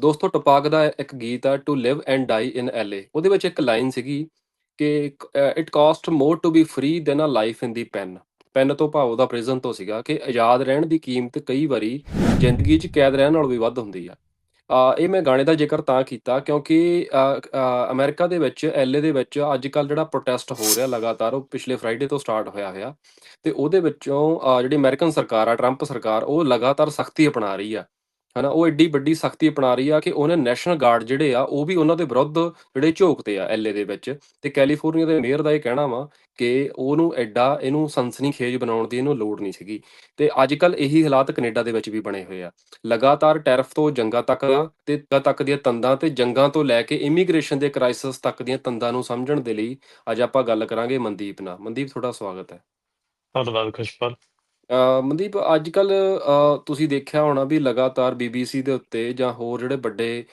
ਦੋਸਤੋ ਟਪਾਕ ਦਾ ਇੱਕ ਗੀਤ ਆ to live and die in L A ਉਹਦੇ ਵਿੱਚ ਇੱਕ ਲਾਈਨ ਸੀਗੀ ਕਿ it cost more to be free than a life in the pen pen ਤੋਂ ਭਾਵ ਉਹਦਾ ਪ੍ਰਿਜ਼ਨ ਤੋਂ ਸੀਗਾ ਕਿ ਆਜ਼ਾਦ ਰਹਿਣ ਦੀ ਕੀਮਤ ਕਈ ਵਾਰੀ ਜ਼ਿੰਦਗੀ 'ਚ ਕੈਦ ਰਹਿਣ ਨਾਲੋਂ ਵੀ ਵੱਧ ਹੁੰਦੀ ਆ। ਇਹ ਮੈਂ ਗਾਣੇ ਦਾ ਜ਼ਿਕਰ ਤਾਂ ਕੀਤਾ ਕਿਉਂਕਿ ਅ, ਅਮਰੀਕਾ ਦੇ ਵਿੱਚ ਐਲਏ ਦੇ ਵਿੱਚ ਅੱਜ ਕੱਲ ਜਿਹੜਾ ਪ੍ਰੋਟੈਸਟ ਹੋ ਰਿਹਾ ਲਗਾਤਾਰ ਉਹ ਪਿਛਲੇ ਫਰਾਈਡੇ ਤੋਂ ਸਟਾਰਟ ਹੋਇਆ ਹੋਇਆ ਤੇ ਉਹਦੇ ਵਿੱਚੋਂ ਜਿਹੜੀ ਅਮਰੀਕਨ ਸਰਕਾਰ ਆ ਟਰੰਪ ਸਰਕਾਰ ਉਹ ਲਗਾਤਾਰ ਸਖਤੀ ਅਪਣਾ ਰਹੀ ਆ। ਹਨਾ, ਉਹ ਐਡੀ ਵੱਡੀ ਸਖਤੀ ਅਪਣਾ ਰਹੀ ਆ ਕਿ ਉਹਨੇ ਨੈਸ਼ਨਲ ਗਾਰਡ ਜਿਹੜੇ ਆ, ਉਹ ਵੀ ਉਹਨਾਂ ਦੇ ਵਿਰੁੱਧ ਜਿਹੜੇ ਝੋਕਦੇ ਆ ਐਲਏ ਦੇ ਵਿੱਚ ਤੇ ਕੈਲੀਫੋਰਨੀਆ ਦੇ ਮੇਅਰ ਦਾ ਇਹ ਕਹਿਣਾ ਵਾ ਕਿ ਉਹਨੂੰ ਐਡਾ ਇਹਨੂੰ ਸਨਸਨੀਖੇਜ਼ ਬਣਾਉਣ ਦੀ ਇਹਨੂੰ ਲੋੜ ਨਹੀਂ ਸੀਗੀ ਤੇ ਅੱਜ ਕੱਲ ਇਹੀ ਹਾਲਾਤ ਕੈਨੇਡਾ ਦੇ ਵਿੱਚ ਵੀ ਬਣੇ ਹੋਏ ਆ। ਲਗਾਤਾਰ ਟੈਰਫ ਤੋਂ ਜੰਗਾਂ ਤੱਕ ਤੇ ਜੰਗਾਂ ਤੱਕ ਦੀਆਂ ਤੰਦਾਂ ਤੇ ਜੰਗਾਂ ਤੋਂ ਲੈ ਕੇ ਇਮੀਗ੍ਰੇਸ਼ਨ ਦੇ ਕ੍ਰਾਈਸਿਸ ਤੱਕ ਦੀਆਂ ਤੰਦਾਂ ਨੂੰ ਸਮਝਣ ਦੇ ਲਈ ਅੱਜ ਆਪਾਂ ਗੱਲ ਕਰਾਂਗੇ ਮਨਦੀਪ ਨਾਲ। ਮਨਦੀਪ, ਤੁਹਾਡਾ ਸਵਾਗਤ ਹੈ। ਧੰਨਵਾਦ ਖੁਸ਼ਪਾਲ। ਮਨਦੀਪ ਅੱਜ ਕੱਲ ਤੁਸੀਂ ਦੇਖਿਆ ਹੋਣਾ ਵੀ ਲਗਾਤਾਰ ਬੀਬੀਸੀ ਦੇ ਉੱਤੇ ਜਾਂ ਹੋਰ ਜਿਹੜੇ ਵੱਡੇ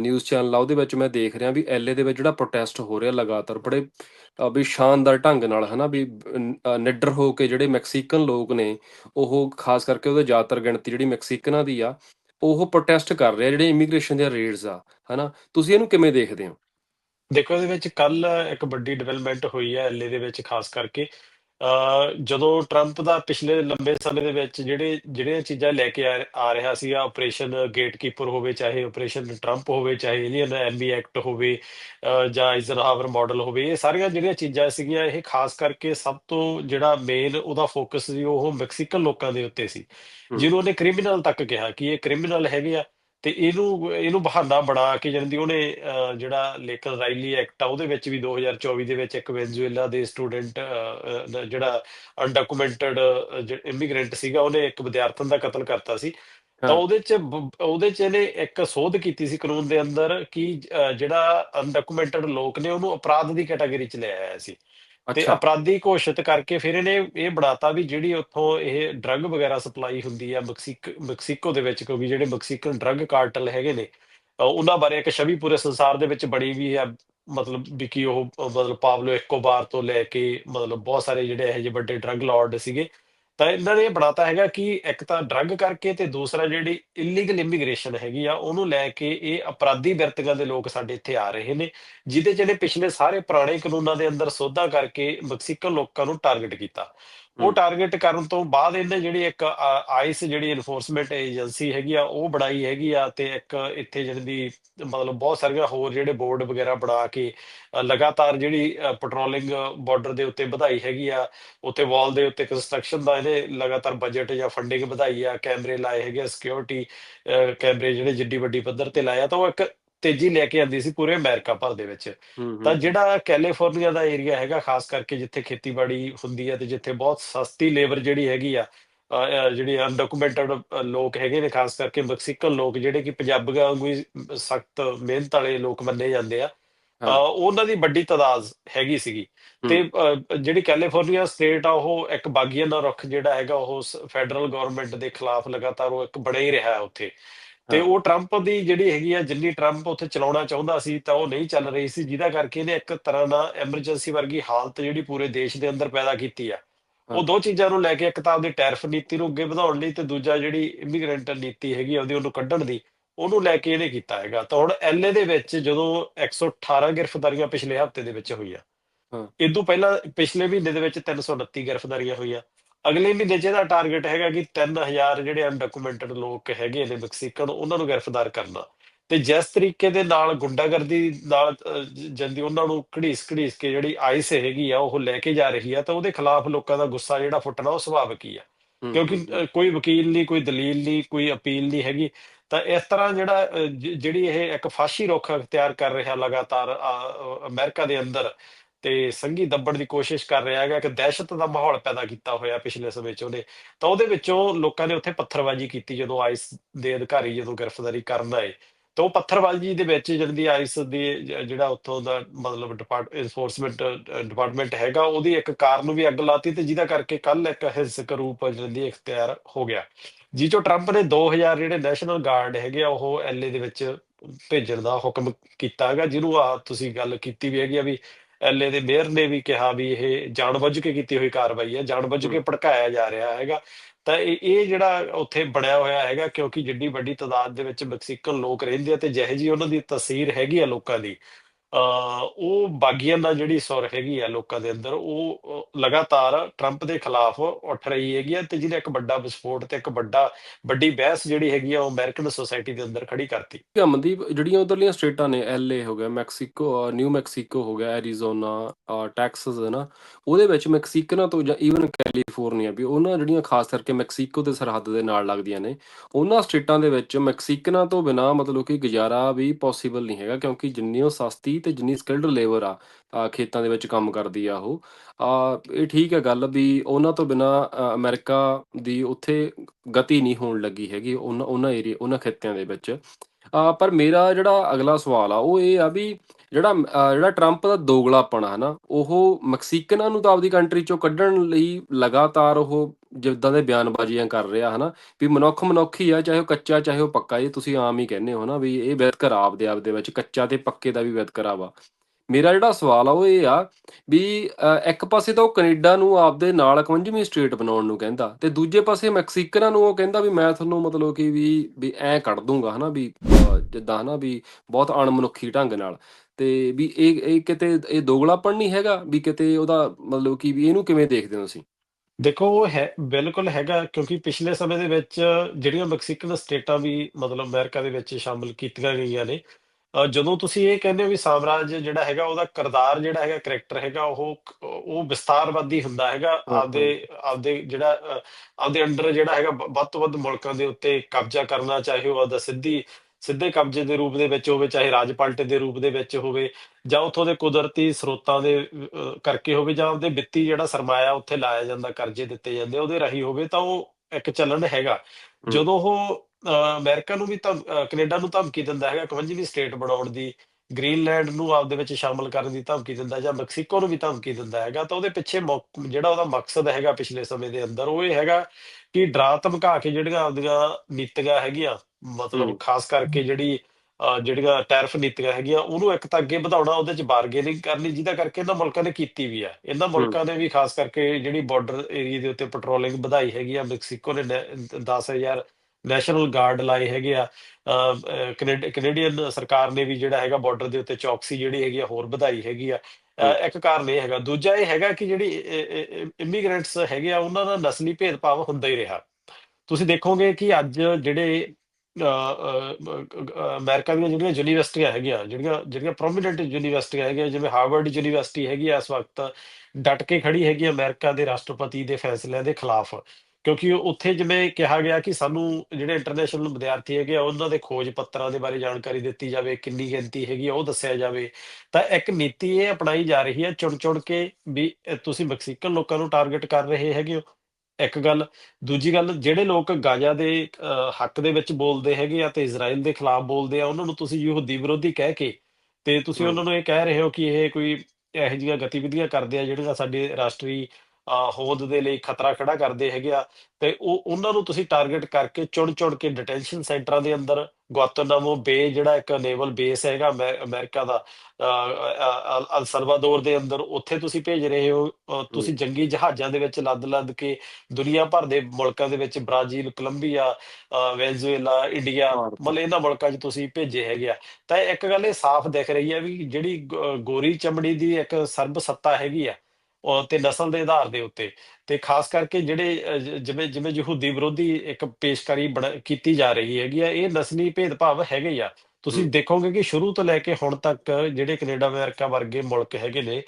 ਨਿਊਜ਼ ਚੈਨਲ ਆ ਉਹਦੇ ਵਿੱਚ ਮੈਂ ਦੇਖ ਰਿਹਾ ਵੀ ਐਲਏ ਦੇ ਵਿੱਚ ਜਿਹੜਾ ਪ੍ਰੋਟੈਸਟ ਹੋ ਰਿਹਾ ਲਗਾਤਾਰ ਬੜੇ ਵੀ ਸ਼ਾਨਦਾਰ ਢੰਗ ਨਾਲ ਹਨਾ ਵੀ ਅ, ਨਿਡਰ ਹੋ ਕੇ ਜਿਹੜੇ ਮੈਕਸੀਕਨ ਲੋਕ ਨੇ ਉਹ ਖਾਸ ਕਰਕੇ ਉਹਦੇ ਜ਼ਿਆਦਾਤਰ ਗਿਣਤੀ ਜਿਹੜੀ ਮੈਕਸੀਕਨਾਂ ਦੀ ਆ ਉਹ ਪ੍ਰੋਟੈਸਟ ਕਰ ਰਿਹਾ ਜਿਹੜੇ ਇਮੀਗ੍ਰੇਸ਼ਨ ਦੇ ਰੇਟਸ ਆ ਹਨਾ। ਤੁਸੀਂ ਇਹਨੂੰ ਕਿਵੇਂ ਦੇਖਦੇ ਹੋ? ਦੇਖੋ ਇਹਦੇ ਵਿੱਚ ਕੱਲ ਇੱਕ ਵੱਡੀ ਡਿਵੈਲਪਮੈਂਟ ਹੋਈ ਹੈ ਐਲਏ ਦੇ ਵਿੱਚ ਖਾਸ ਕਰਕੇ। ਅ, ਜਦੋਂ ਟਰੰਪ ਦਾ ਪਿਛਲੇ ਲੰਬੇ ਸਮੇਂ ਦੇ ਵਿੱਚ ਜਿਹੜੇ ਜਿਹੜੀਆਂ ਚੀਜ਼ਾਂ ਲੈ ਕੇ ਆ ਆ ਰਿਹਾ ਸੀਗਾ ਆਪਰੇਸ਼ਨ ਗੇਟਕੀਪਰ ਹੋਵੇ ਚਾਹੇ ਆਪਰੇਸ਼ਨ ਟਰੰਪ ਹੋਵੇ ਚਾਹੇ ਏਲੀਅਨ ਐਮਬੀ ਐਕਟ ਹੋਵੇ ਅ, ਜਾਂ ਆਈਜ਼ਨਹਾਵਰ ਮਾਡਲ ਹੋਵੇ ਇਹ ਸਾਰੀਆਂ ਜਿਹੜੀਆਂ ਚੀਜ਼ਾਂ ਸੀਗੀਆਂ ਇਹ ਖਾਸ ਕਰਕੇ ਸਭ ਤੋਂ ਜਿਹੜਾ ਮੇਨ ਉਹਦਾ ਫੋਕਸ ਸੀ ਉਹ ਮੈਕਸੀਕਨ ਲੋਕਾਂ ਦੇ ਉੱਤੇ ਸੀ। ਹੂੰ। ਜਿਹਨੂੰ ਉਹਨੇ ਕ੍ਰਿਮੀਨਲ ਤੱਕ ਕਿਹਾ ਕਿ ਇਹ ਕ੍ਰਿਮੀਨਲ ਹੈਗੇ ਆ ਤੇ ਇਹਨੂੰ ਇਹਨੂੰ ਬਹਾਨਾ ਬਣਾ ਕੇ ਜਾਂਦੀ ਉਹਨੇ ਅਹ, ਜਿਹੜਾ ਲੇਕਨ ਰਾਈਲੀ ਐਕਟ ਆ ਉਹਦੇ ਵਿੱਚ ਵੀ 2024 ਦੇ ਵਿੱਚ ਇੱਕ ਵੈਨਜ਼ੂਏਲਾ ਦੇ ਸਟੂਡੈਂਟ ਜਿਹੜਾ ਅਨਡਾਕੂਮੈਂਟਡ ਇਮੀਗ੍ਰੈਂਟ ਸੀਗਾ ਉਹਨੇ ਇੱਕ ਵਿਦਿਆਰਥਣ ਦਾ ਕਤਲ ਕਰਤਾ ਸੀ। ਤਾਂ ਹਾਂ। ਉਹਦੇ ਚ ਬ- ਉਹਦੇ ਚ ਇਹਨੇ ਇੱਕ ਸੋਧ ਕੀਤੀ ਸੀ ਕਾਨੂੰਨ ਦੇ ਅੰਦਰ ਕਿ ਅਹ, ਜਿਹੜਾ ਅਨਡਾਕੂਮੈਂਟਡ ਲੋਕ ਨੇ ਉਹਨੂੰ ਅਪਰਾਧ ਦੀ ਕੈਟਾਗਰੀ ਚ ਲੈ ਆਇਆ ਸੀ। ਤੇ ਅੱਛਾ। ਅਪਰਾਧੀ ਘੋਸ਼ਿਤ ਕਰਕੇ ਫਿਰ ਇਹਨੇ ਇਹ ਬਣਾਤਾ ਵੀ ਜਿਹੜੀ ਉੱਥੋਂ ਇਹ ਡਰੱਗ ਵਗੈਰਾ ਸਪਲਾਈ ਹੁੰਦੀ ਆ ਮੈਕਸੀਕ ਮੈਕਸੀਕੋ ਦੇ ਵਿੱਚ ਕਿਉਂਕਿ ਜਿਹੜੇ ਮੈਕਸੀਕਨ ਡਰੱਗ ਕਾਰਟਲ ਹੈਗੇ ਨੇ ਅ, ਉਹਨਾਂ ਬਾਰੇ ਇੱਕ ਛਵੀ ਪੂਰੇ ਸੰਸਾਰ ਦੇ ਵਿੱਚ ਬੜੀ ਵੀ ਹੈ ਮਤਲਬ ਵੀ ਕਿ ਉਹ ਅ, ਮਤਲਬ ਪਾਬਲੋ ਐਸਕੋਬਾਰ ਤੋਂ ਲੈ ਕੇ ਮਤਲਬ ਬਹੁਤ ਸਾਰੇ ਜਿਹੜੇ ਇਹੋ ਜਿਹੇ ਵੱਡੇ ਡਰੱਗ ਲਾਰਡ ਸੀਗੇ ਤਾਂ ਇਹਨਾਂ ਨੇ ਇਹ ਬਣਾਤਾ ਹੈਗਾ ਕਿ ਇੱਕ ਤਾਂ ਡਰੱਗ ਕਰਕੇ ਤੇ ਦੂਸਰਾ ਜਿਹੜੀ ਇਲੀਗਲ ਇਮੀਗ੍ਰੇਸ਼ਨ ਹੈਗੀ ਆ, ਉਹਨੂੰ ਲੈ ਕੇ ਇਹ ਅਪਰਾਧੀ ਵਰਤੀਆਂ ਦੇ ਲੋਕ ਸਾਡੇ ਇੱਥੇ ਆ ਰਹੇ ਨੇ, ਜਿਹਦੇ ਜਿਹੜੇ ਪਿਛਲੇ ਸਾਰੇ ਪੁਰਾਣੇ ਕਾਨੂੰਨਾਂ ਦੇ ਅੰਦਰ ਸੋਧਾਂ ਕਰਕੇ ਮੈਕਸੀਕਨ ਲੋਕਾਂ ਨੂੰ ਟਾਰਗੇਟ ਕੀਤਾ। ਉਹ ਟਾਰਗੇਟ ਕਰਨ ਤੋਂ ਬਾਅਦ ਇਹਨੇ ਜਿਹੜੀ ਇੱਕ ਆਈਸ ਜਿਹੜੀ ਐਨਫੋਰਸਮੈਂਟ ਏਜੰਸੀ ਹੈਗੀ ਆ, ਉਹ ਬਣਾਈ ਹੈਗੀ ਆ ਤੇ ਇੱਕ ਇੱਥੇ ਜਿਹੜੀ ਮਤਲਬ ਬਹੁਤ ਸਾਰੀਆਂ ਹੋਰ ਜਿਹੜੇ ਬੋਰਡ ਵਗੈਰਾ ਬਣਾ ਕੇ ਲਗਾਤਾਰ ਜਿਹੜੀ ਪੈਟਰੋਲਿੰਗ ਬਾਰਡਰ ਦੇ ਉੱਤੇ ਵਧਾਈ ਹੈਗੀ ਆ ਉੱਤੇ ਵਾਲ ਦੇ ਉੱਤੇ ਕੰਸਟਰਕਸ਼ਨ ਦਾ ਇਹਨੇ ਲਗਾਤਾਰ ਬਜਟ ਜਾਂ ਫੰਡਿੰਗ ਵਧਾਈ ਆ, ਕੈਮਰੇ ਲਾਏ ਹੈਗੇ ਆ ਸਿਕਿਉਰਿਟੀ ਕੈਮਰੇ ਜਿਹੜੇ ਜਿੱਡੀ ਵੱਡੀ ਪੱਧਰ ਤੇ ਲਾਇਆ ਤਾਂ ਉਹ ਇੱਕ ਤੇਜ਼ੀ ਲੈ ਕੇ ਆਂਦੀ ਸੀ ਪੂਰੇ ਅਮਰੀਕਾ ਭਰ ਦੇ ਵਿੱਚ। ਹੂੰ ਤਾਂ ਹੂੰ ਜਿਹੜਾ ਕੈਲੀਫੋਰਨੀਆ ਦਾ ਏਰੀਆ ਹੈਗਾ ਖਾਸ ਕਰਕੇ ਜਿੱਥੇ ਖੇਤੀਬਾੜੀ ਹੁੰਦੀ ਹੈ ਤੇ ਜਿੱਥੇ ਬਹੁਤ ਸਸਤੀ ਲੇਬਰ ਜਿਹੜੀ ਹੈਗੀ ਆ ਅ, ਅ, ਜਿਹੜੀ ਅਨਡਾਕੂਮੈਂਟਡ ਲੋਕ ਹੈਗੇ ਨੇ ਖਾਸ ਕਰਕੇ ਮੈਕਸੀਕਨ ਲੋਕ ਜਿਹੜੇ ਕਿ ਪੰਜਾਬੀਆਂ ਵਾਂਗੂ ਹੀ ਸਖਤ ਮਿਹਨਤ ਵਾਲੇ ਲੋਕ ਮੰਨੇ ਜਾਂਦੇ ਆ ਅ, ਹਾਂ। ਉਹਨਾਂ ਦੀ ਵੱਡੀ ਤਾਦਾਦ ਹੈਗੀ ਸੀਗੀ। ਤੇ ਹੂੰ। ਅ, ਜਿਹੜੀ ਕੈਲੀਫੋਰਨੀਆ ਸਟੇਟ ਆ ਉਹ ਇੱਕ ਬਾਗੀਆਨਾ ਰੁੱਖ ਜਿਹੜਾ ਹੈਗਾ ਉਹ ਫੈਡਰਲ ਗਵਰਨਮੈਂਟ ਦੇ ਖਿਲਾਫ ਲਗਾਤਾਰ ਉਹ ਇੱਕ ਬੜਾ ਹੀ ਰਿਹਾ ਉੱਥੇ। ਤੇ ਉਹ ਟਰੰਪ ਦੀ ਜਿਹੜੀ ਹੈਗੀ ਆ ਜਿੰਨੀ ਟਰੰਪ ਉੱਥੇ ਚਲਾਉਣਾ ਚਾਹੁੰਦਾ ਸੀ ਤਾਂ ਉਹ ਨਹੀਂ ਚੱਲ ਰਹੀ ਸੀ ਜਿਹਦਾ ਕਰਕੇ ਇਹਨੇ ਇੱਕ ਤਰ੍ਹਾਂ ਦਾ ਐਮਰਜੈਂਸੀ ਵਰਗੀ ਹਾਲਤ ਜਿਹੜੀ ਪੂਰੇ ਦੇਸ਼ ਦੇ ਅੰਦਰ ਪੈਦਾ ਕੀਤੀ ਆ। ਉਹ ਦੋ ਚੀਜ਼ਾਂ ਨੂੰ ਲੈ ਕੇ ਇੱਕ ਤਾਂ ਆਪਦੀ ਟੈਰਿਫ ਨੀਤੀ ਨੂੰ ਅੱਗੇ ਵਧਾਉਣ ਲਈ ਤੇ ਦੂਜਾ ਜਿਹੜੀ ਇਮੀਗ੍ਰੈਂਟ ਨੀਤੀ ਹੈਗੀ ਆ ਉਹਦੀ ਉਹਨੂੰ ਕੱਢਣ ਦੀ ਉਹਨੂੰ ਲੈ ਕੇ ਇਹਨੇ ਕੀਤਾ ਹੈਗਾ। ਤਾਂ ਹੁਣ ਐਲਏ ਦੇ ਵਿੱਚ ਜਦੋਂ 118 ਗ੍ਰਿਫਤਾਰੀਆਂ ਪਿਛਲੇ ਹਫ਼ਤੇ ਦੇ ਵਿੱਚ ਹੋਈਆਂ ਹਾਂ। ਇਦੋਂ ਪਹਿਲਾਂ ਪਿਛਲੇ ਮਹੀਨੇ ਦੇ ਵਿੱਚ 329 ਗ੍ਰਿਫਤਾਰੀਆਂ ਹੋਈਆਂ ਅਗਲੇ ਮਹੀਨੇ 'ਚ ਇਹਦਾ ਟਾਰਗੇਟ ਹੈਗਾ ਕਿ 3000 ਜਿਹੜੇ ਅਨਡਾਕੂਮੈਂਟਡ ਲੋਕ ਹੈਗੇ ਨੇ ਮੈਕਸੀਕਨ ਉਹਨਾਂ ਨੂੰ ਗ੍ਰਿਫਤਾਰ ਕਰਨਾ। ਤੇ ਜਿਸ ਤਰੀਕੇ ਦੇ ਨਾਲ ਗੁੰਡਾਗਰਦੀ ਨਾਲ ਜਾਂਦੀ ਉਹਨਾਂ ਨੂੰ ਘੜੀਸ ਘੜੀਸ ਕੇ ਜਿਹੜੀ ਆਈਸ ਹੈਗੀ ਆ ਉਹ ਲੈ ਕੇ ਜਾ ਰਹੀ ਆ ਤਾਂ ਉਹਦੇ ਖਿਲਾਫ ਲੋਕਾਂ ਦਾ ਗੁੱਸਾ ਜਿਹੜਾ ਫੁੱਟਣਾ ਉਹ ਸੁਭਾਵਿਕ ਹੀ ਆ। ਕਿਉਂਕਿ ਕੋਈ ਵਕੀਲ ਨਹੀਂ ਕੋਈ ਦਲੀਲ ਨਹੀਂ ਕੋਈ ਅਪੀਲ ਨਹੀਂ ਹੈਗੀ। ਤਾਂ ਇਸ ਤਰ੍ਹਾਂ ਜਿਹੜਾ ਜਿਹੜੀ ਇਹ ਇੱਕ ਫਾਸ਼ੀ ਰੁੱਖ ਅਖਤਿਆਰ ਕਰ ਰਿਹਾ ਲਗਾਤਾਰ ਅਮਰੀਕਾ ਦੇ ਅੰਦਰ ਤੇ ਸੰਘੀ ਦੱਬਣ ਦੀ ਕੋਸ਼ਿਸ਼ ਕਰ ਰਿਹਾ ਹੈਗਾ ਇੱਕ ਦਹਿਸ਼ਤ ਦਾ ਮਾਹੌਲ ਪੈਦਾ ਕੀਤਾ ਹੋਇਆ ਪਿਛਲੇ ਸਮੇਂ 'ਚ ਉਹਨੇ। ਤਾਂ ਉਹਦੇ ਵਿੱਚੋਂ ਲੋਕਾਂ ਨੇ ਉੱਥੇ ਪੱਥਰਬਾਜ਼ੀ ਕੀਤੀ ਜਦੋਂ ਆਈਸ ਦੇ ਅਧਿਕਾਰੀ ਜਦੋਂ ਗ੍ਰਿਫਤਾਰੀ ਕਰਨ ਆਏ। ਤਾਂ ਉਹ ਪੱਥਰਬਾਜ਼ੀ ਦੇ ਵਿੱਚ ਜਿਹੜੀ ਆਈਸ ਦੀ ਜ- ਜਿਹੜਾ ਉੱਥੋਂ ਦਾ ਮਤਲਬ ਡਿਪਾਰਟ ਇਨਫੋਰਸਮੈਂਟ ਡਿਪਾਰਟਮੈਂਟ ਹੈਗਾ, ਉਹਦੀ ਇੱਕ ਕਾਰ ਨੂੰ ਵੀ ਅੱਗ ਲਾਤੀ ਤੇ ਜਿਹਦਾ ਕਰਕੇ ਕੱਲ ਇੱਕ ਹਿੰਸਕ ਰੂਪ ਜਿਹੜੀ ਇਖਤਿਆਰ ਹੋ ਗਿਆ। ਜੀ ਚੋ ਟਰੰਪ ਨੇ 2000 ਜਿਹੜੇ ਨੈਸ਼ਨਲ ਗਾਰਡ ਹੈਗੇ ਆ, ਉਹ ਐਲਏ ਦੇ ਵਿੱਚ ਭੇਜਣ ਦਾ ਹੁਕਮ ਕੀਤਾ ਹੈਗਾ, ਜਿਹਨੂੰ ਆ ਤੁਸੀਂ ਗੱਲ ਕੀਤੀ ਵੀ ਹੈਗੀ ਆ ਵੀ ਐਲਏ ਦੇ ਮੇਅਰ ਨੇ ਵੀ ਕਿਹਾ ਵੀ ਇਹ ਜਾਣਬੁੱਝ ਕੇ ਕੀਤੀ ਹੋਈ ਕਾਰਵਾਈ ਹੈ ਜਾਣਬੁੱਝ ਕੇ ਭੜਕਾਇਆ ਜਾ ਰਿਹਾ ਹੈਗਾ। ਤਾਂ ਇਹ ਜਿਹੜਾ ਉੱਥੇ ਬਣਿਆ ਹੋਇਆ ਹੈਗਾ ਕਿਉਂਕਿ ਜਿੱਡੀ ਵੱਡੀ ਤਾਦਾਦ ਦੇ ਵਿੱਚ ਮੈਕਸੀਕਨ ਲੋਕ ਰਹਿੰਦੇ ਆ ਤੇ ਜਿਹੋ ਜਿਹੀ ਉਹਨਾਂ ਦੀ ਤਸੀਰ ਹੈਗੀ ਆ ਲੋਕਾਂ ਦੀ ਉਹ ਬਾਗੀਆਂ ਦਾ ਜਿਹੜੀ ਸੁਰ ਹੈਗੀ ਆ ਲੋਕਾਂ ਦੇ ਅੰਦਰ, ਉਹ ਲਗਾਤਾਰ ਟਰੰਪ ਦੇ ਖਿਲਾਫ ਉੱਠ ਰਹੀ ਹੈਗੀ ਆ ਤੇ ਜਿਹਨੇ ਇੱਕ ਵੱਡਾ ਵਿਸਫੋਟ ਤੇ ਇੱਕ ਵੱਡਾ, ਵੱਡੀ ਬਹਿਸ ਜਿਹੜੀ ਹੈਗੀ ਆ ਉਹ ਅਮਰੀਕਨ ਸੋਸਾਇਟੀ ਦੇ ਅੰਦਰ ਖੜੀ ਕਰਤੀ। ਅਮਨਦੀਪ ਜਿਹੜੀਆਂ ਉਧਰਲੀਆਂ ਸਟੇਟਾਂ ਨੇ ਐਲਏ ਹੋ ਗਿਆ ਮੈਕਸੀਕੋ ਨਿਊ ਮੈਕਸੀਕੋ ਹੋ ਗਿਆ ਐਰੀਜ਼ੋਨਾ ਟੈਕਸਸ ਹੈ ਨਾ, ਉਹਦੇ ਵਿੱਚ ਮੈਕਸੀਕਨਾਂ ਤੋਂ ਜਾਂ ਈਵਨ ਕੈਲੀਫੋਰਨੀਆ ਵੀ ਉਹਨਾਂ ਜਿਹੜੀਆਂ ਖਾਸ ਕਰਕੇ ਮੈਕਸੀਕੋ ਦੇ ਸਰਹੱਦ ਦੇ ਨਾਲ ਲੱਗਦੀਆਂ ਨੇ, ਉਹਨਾਂ ਸਟੇਟਾਂ ਦੇ ਵਿੱਚ ਮੈਕਸੀਕਨਾਂ ਤੋਂ ਬਿਨਾ ਮਤਲਬ ਕਿ ਗੁਜ਼ਾਰਾ ਵੀ ਪੋਸੀਬਲ ਨਹੀਂ ਹੈਗਾ ਕਿਉਂਕਿ ਜਿੰਨੀ ਉਹ ਸਸਤੀ ਤੇ ਜਿੰਨੀ ਸਕਿਲਡ ਲੇਬਰ ਆ ਖੇਤਾਂ ਦੇ ਵਿੱਚ ਕੰਮ ਕਰਦੀ ਆ ਉਹ। ਆ, ਇਹ ਠੀਕ ਹੈ ਗੱਲ ਵੀ ਉਹਨਾਂ ਤੋਂ ਬਿਨਾ ਅਮਰੀਕਾ ਦੀ ਉੱਥੇ ਗਤੀ ਨਹੀਂ ਹੋਣ ਲੱਗੀ ਹੈਗੀ ਉਹਨਾਂ ਉਹਨਾਂ ਏਰੀਆ ਉਹਨਾਂ ਖੇਤਿਆਂ ਦੇ ਵਿੱਚ। ਪਰ ਮੇਰਾ ਜਿਹੜਾ ਅਗਲਾ ਸਵਾਲ ਆ, ਉਹ ਇਹ ਆ ਵੀ ਜਿਹੜਾ ਜਿਹੜਾ ਟਰੰਪ ਦਾ ਦੋਗਲਾਪਣ ਆ ਨਾ, ਉਹ ਮੈਕਸੀਕਨਾਂ ਨੂੰ ਤਾਂ ਆਪਦੀ ਕੰਟਰੀ ਚੋਂ ਕੱਢਣ ਲਈ ਲਗਾਤਾਰ ਉਹ ਜਿੱਦਾਂ ਦੇ ਬਿਆਨਬਾਜ਼ੀਆਂ ਕਰ ਰਿਹਾ ਹਨਾ ਵੀ ਮਨੁੱਖ ਮਨੁੱਖੀ ਆ ਚਾਹੇ ਉਹ ਕੱਚਾ ਚਾਹੇ ਉਹ ਪੱਕਾ ਇਹ ਤੁਸੀਂ ਆਮ ਹੀ ਕਹਿੰਦੇ ਹੋ ਨਾ ਵੀ ਇਹ ਵਿਤਕਰਾ ਆਪਦੇ ਆਪ ਦੇ ਵਿੱਚ ਕੱਚਾ ਤੇ ਪੱਕੇ ਦਾ ਵੀ ਵਿਤਕਰਾ ਵਾ ਮੇਰਾ ਜਿਹੜਾ ਸਵਾਲ ਆ ਉਹ ਇਹ ਆ ਵੀ ਅ, ਇੱਕ ਪਾਸੇ ਤਾਂ ਉਹ ਕੈਨੇਡਾ ਨੂੰ ਆਪਦੇ ਨਾਲ 51ਵੀਂ ਸਟੇਟ ਬਣਾਉਣ ਨੂੰ ਕਹਿੰਦਾ ਤੇ ਦੂਜੇ ਪਾਸੇ ਮੈਕਸੀਕਨਾਂ ਨੂੰ ਉਹ ਕਹਿੰਦਾ ਵੀ ਮੈਂ ਤੁਹਾਨੂੰ ਮਤਲਬ ਕਿ ਵੀ ਵੀ ਐ ਕੱਢ ਦੂੰਗਾ ਹਨਾ ਵੀ ਜਿੱਦਾਂ ਹਨਾ ਵੀ ਬਹੁਤ ਅਣਮਨੁੱਖੀ ਢੰਗ ਨਾਲ ਤੇ ਵੀ ਇਹ ਇਹ ਕਿਤੇ ਇਹ ਦੋਗਲਾਪਣ ਨਹੀਂ ਹੈਗਾ ਵੀ ਕਿਤੇ ਉਹਦਾ ਮਤਲਬ ਕਿ ਵੀ ਇਹਨੂੰ ਕਿਵੇਂ ਦੇਖਦੇ ਹੋ ਤੁਸੀਂ? ਦੇਖੋ ਉਹ ਹੈ ਬਿਲਕੁਲ ਹੈਗਾ ਕਿਉਂਕਿ ਪਿਛਲੇ ਸਮੇਂ ਦੇ ਵਿੱਚ ਜਿਹੜੀਆਂ ਮੈਕਸੀਕਨ ਸਟੇਟਾਂ ਵੀ ਮਤਲਬ ਅਮਰੀਕਾ ਦੇ ਵਿੱਚ ਸ਼ਾਮਲ ਕੀਤੀਆਂ ਗਈਆਂ ਨੇ ਅ, ਜਦੋਂ ਤੁਸੀਂ ਇਹ ਕਹਿੰਦੇ ਹੋ ਵੀ ਸਾਮਰਾਜ ਜਿਹੜਾ ਹੈਗਾ ਉਹਦਾ ਕਿਰਦਾਰ ਜਿਹੜਾ ਹੈਗਾ ਕਰੈਕਟਰ ਹੈਗਾ ਉਹ ਉਹ ਵਿਸਤਾਰਵਾਦੀ ਹੁੰਦਾ ਹੈਗਾ ਆਪਦੇ ਆਪਦੇ ਜਿਹੜਾ ਅ, ਆਪਦੇ ਅੰਡਰ ਜਿਹੜਾ ਹੈਗਾ ਵ- ਵੱਧ ਤੋਂ ਵੱਧ ਮੁਲਕਾਂ ਦੇ ਉੱਤੇ ਕਬਜ਼ਾ ਕਰਨਾ ਚਾਹੇ ਉਹ ਆਪਦਾ ਸਿੱਧੀ ਸਿੱਧੇ ਕਬਜ਼ੇ ਦੇ ਰੂਪ ਦੇ ਵਿੱਚ ਹੋਵੇ ਚਾਹੇ ਰਾਜ ਪਾਲਟੇ ਦੇ ਰੂਪ ਦੇ ਵਿੱਚ ਹੋਵੇ ਜਾਂ ਉੱਥੋਂ ਦੇ ਕੁਦਰਤੀ ਸਰੋਤਾਂ ਦੇ ਅਹ, ਕਰਕੇ ਹੋਵੇ ਜਾਂ ਉਹਦੇ ਵਿੱਤੀ ਜਿਹੜਾ ਸਰਮਾਇਆ ਉੱਥੇ ਲਾਇਆ ਜਾਂਦਾ ਕਰਜ਼ੇ ਦਿੱਤੇ ਜਾਂਦੇ ਉਹਦੇ ਰਾਹੀਂ ਹੋਵੇ ਤਾਂ ਉਹ ਇੱਕ ਚੱਲਣ ਹੈਗਾ। ਹੂੰ। ਜਦੋਂ ਉਹ ਅਹ, ਅਮਰੀਕਾ ਨੂੰ ਵੀ ਤਾਂ ਕੈਨੇਡਾ ਨੂੰ ਧਮਕੀ ਦਿੰਦਾ ਹੈਗਾ 51ਵੀਂ ਸਟੇਟ ਬਣਾਉਣ ਦੀ ਗ੍ਰੀਨਲੈਂਡ ਨੂੰ ਆਪਦੇ ਵਿੱਚ ਸ਼ਾਮਲ ਕਰਨ ਦੀ ਧਮਕੀ ਦਿੰਦਾ ਜਾਂ ਮੈਕਸੀਕੋ ਨੂੰ ਵੀ ਧਮਕੀ ਦਿੰਦਾ ਹੈਗਾ ਤਾਂ ਉਹਦੇ ਪਿੱਛੇ ਮੌਕ- ਜਿਹੜਾ ਉਹਦਾ ਮਕਸਦ ਹੈਗਾ ਪਿਛਲੇ ਸਮੇਂ ਦੇ ਅੰਦਰ ਉਹ ਇਹ ਹੈਗਾ ਕਿ ਡਰਾ ਧਮਕਾ ਕੇ ਜਿਹੜੀਆਂ ਆਪਦੀਆਂ ਨੀਤੀਆਂ ਹੈਗੀਆਂ ਮਤਲਬ ਹੂੰ। ਖਾਸ ਕਰਕੇ ਜਿਹੜੀ ਅਹ ਜਿਹੜੀਆਂ ਟੈਰਿਫ ਨੀਤੀਆਂ ਹੈਗੀਆਂ ਉਹਨੂੰ ਇੱਕ ਤਾਂ ਅੱਗੇ ਵਧਾਉਣਾ ਉਹਦੇ ਚ ਬਾਰਗੇਨਿੰਗ ਕਰਨੀ ਜਿਹਦਾ ਕਰਕੇ ਇਹਨਾਂ ਮੁਲਕਾਂ ਨੇ ਕੀਤੀ ਵੀ ਆ ਇਹਨਾਂ ਹੂੰ। ਮੁਲਕਾਂ ਨੇ ਵੀ ਖਾਸ ਕਰਕੇ ਜਿਹੜੀ ਬਾਰਡਰ ਏਰੀਆ ਦੇ ਉੱਤੇ ਪੈਟਰੋਲਿੰਗ ਵਧਾਈ ਹੈਗੀ ਆ ਮੈਕਸੀਕੋ ਨੇ 10000 ਨੈਸ਼ਨਲ ਗਾਰਡ ਲਾਏ ਹੈਗੇ ਆ। ਅਹ, ਅਹ, ਕੈਨੇਡ- ਕੈਨੇਡੀਅਨ ਸਰਕਾਰ ਨੇ ਵੀ ਜਿਹੜਾ ਹੈਗਾ ਬਾਰਡਰ ਦੇ ਉੱਤੇ ਚੌਕਸੀ ਜਿਹੜੀ ਹੈਗੀ ਆ ਹੋਰ ਵਧਾਈ ਹੈਗੀ ਆ। ਇੱਕ ਕਾਰਨ ਇਹ ਹੈਗਾ। ਦੂਜਾ ਇਹ ਹੈਗਾ ਕਿ ਜਿਹੜੀ ਇਮੀਗ੍ਰੈਂਟਸ ਹੈਗੇ ਆ ਉਹਨਾਂ ਦਾ ਨਸਲੀ ਭੇਦਭਾਵ ਹੁੰਦਾ ਹੀ ਰਿਹਾ। ਤੁਸੀਂ ਦੇਖੋਗੇ ਕਿ ਅੱਜ ਜਿਹੜੇ ਅ, ਅ, ਅਮਰੀਕਾ ਦੀਆਂ ਜਿਹੜੀਆਂ ਯੂਨੀਵਰਸਿਟੀਆਂ ਹੈਗੀਆਂ ਜਿਹੜੀਆਂ ਜਿਹੜੀਆਂ ਪ੍ਰੋਮੀਨੈਂਟ ਯੂਨੀਵਰਸਿਟੀਆਂ ਹੈਗੀਆਂ ਜਿਵੇਂ ਹਾਰਵਰਡ ਯੂਨੀਵਰਸਿਟੀ ਹੈਗੀ ਆ ਇਸ ਵਕਤ ਡਟ ਕੇ ਖੜੀ ਹੈਗੀ ਆ ਅਮਰੀਕਾ ਦੇ ਰਾਸ਼ਟਰਪਤੀ ਦੇ ਫੈਸਲਿਆਂ ਦੇ ਖਿਲਾਫ। ਕਿਉਂਕਿ ਉੱਥੇ ਜਿਵੇਂ ਕਿਹਾ ਗਿਆ ਕਿ ਸਾਨੂੰ ਜਿਹੜੇ ਇੰਟਰਨੈਸ਼ਨਲ ਵਿਦਿਆਰਥੀ ਹੈਗੇ ਆ ਉਹਨਾਂ ਦੇ ਖੋਜ ਪੱਤਰਾਂ ਦੇ ਬਾਰੇ ਜਾਣਕਾਰੀ ਦਿੱਤੀ ਜਾਵੇ ਕਿੰਨੀ ਗਿਣਤੀ ਹੈਗੀ ਆ ਉਹ ਦੱਸਿਆ ਜਾਵੇ। ਤਾਂ ਇੱਕ ਨੀਤੀ ਇਹ ਅਪਣਾਈ ਜਾ ਰਹੀ ਹੈ ਚੁਣ ਚੁਣ ਕੇ ਵੀ ਤੁਸੀਂ ਮੈਕਸੀਕਨ ਲੋਕਾਂ ਨੂੰ ਟਾਰਗੇਟ ਕਰ ਰਹੇ ਹੈਗੇ ਹੋ। ਇੱਕ ਗੱਲ। ਦੂਜੀ ਗੱਲ ਜਿਹੜੇ ਲੋਕ ਗਾਜ਼ਾ ਦੇ ਹੱਕ ਦੇ ਵਿੱਚ ਬੋਲਦੇ ਹੈਗੇ ਆ ਤੇ ਇਜ਼ਰਾਈਲ ਦੇ ਖਿਲਾਫ ਬੋਲਦੇ ਆ ਉਹਨਾਂ ਨੂੰ ਤੁਸੀਂ ਯਹੂਦੀ ਵਿਰੋਧੀ ਕਹਿ ਕੇ ਤੇ ਤੁਸੀਂ ਉਹਨਾਂ ਨੂੰ ਇਹ ਕਹਿ ਰਹੇ ਹੋ ਕਿ ਇਹ ਕੋਈ ਇਹੋ ਜਿਹੀਆਂ ਗਤੀਵਿਧੀਆਂ ਕਰਦੇ ਆ ਜਿਹੜੀਆਂ ਸਾਡੇ ਰਾਸ਼ਟਰੀ ਹੋਂਦ ਦੇ ਲਈ ਖਤਰਾ ਖੜਾ ਕਰਦੇ ਹੈਗੇ ਆ। ਤੇ ਉਹ ਉਹਨਾਂ ਨੂੰ ਤੁਸੀਂ ਟਾਰਗੇਟ ਕਰਕੇ ਚੁਣ ਚੁਣ ਕੇ ਡਿਟੈਂਸ਼ਨ ਸੈਂਟਰਾਂ ਦੇ ਅੰਦਰ ਗੁਆਂਤਾਨਾਮੋ ਬੇ ਜਿਹੜਾ ਇੱਕ ਨੇਵਲ ਬੇਸ ਹੈਗਾ ਅਮੈ- ਅਮਰੀਕਾ ਦਾ ਅਲ ਸਲਵਾਡੋਰ ਦੇ ਅੰਦਰ ਉੱਥੇ ਤੁਸੀਂ ਭੇਜ ਰਹੇ ਹੋ। ਤੁਸੀਂ ਜੰਗੀ ਜਹਾਜ਼ਾਂ ਦੇ ਵਿੱਚ ਲੱਦ-ਲੱਦ ਕੇ ਦੁਨੀਆ ਭਰ ਦੇ ਮੁਲਕਾਂ ਦੇ ਵਿੱਚ ਬ੍ਰਾਜ਼ੀਲ ਕੋਲੰਬੀਆ ਵੈਨਜ਼ੂਏਲਾ ਇੰਡੀਆ ਮਤਲਬ ਇਹਨਾਂ ਮੁਲਕਾਂ 'ਚ ਤੁਸੀਂ ਭੇਜੇ ਹੈਗੇ ਆ। ਤਾਂ ਇੱਕ ਗੱਲ ਇਹ ਸਾਫ਼ ਦਿਖ ਰਹੀ ਹੈ ਵੀ ਜਿਹੜੀ ਗੋਰੀ ਚਮੜੀ ਦੀ ਇੱਕ ਸਰਬ ਸੱਤਾ ਹੈਗੀ ਆ ਤੇ ਨਸਲ ਦੇ ਆਧਾਰ ਦੇ ਉੱਤੇ ਤੇ ਖਾਸ ਕਰਕੇ ਜਿਹੜੇ ਜਿਵੇਂ ਜਿਵੇਂ ਯਹੂਦੀ ਵਿਰੋਧੀ ਇੱਕ ਪੇਸ਼ਕਾਰੀ ਕੀਤੀ ਜਾ ਰਹੀ ਹੈਗੀ ਆ ਇਹ ਨਸਲੀ ਭੇਦਭਾਵ ਹੈਗੇ ਆ। ਤੁਸੀਂ ਦੇਖੋਗੇ ਕਿ ਸ਼ੁਰੂ ਤੋਂ ਲੈ ਕੇ ਹੁਣ ਤੱਕ ਜਿਹੜੇ ਕੈਨੇਡਾ ਅਮਰੀਕਾ ਵਰਗੇ ਮੁਲਕ ਹੈਗੇ ਨੇ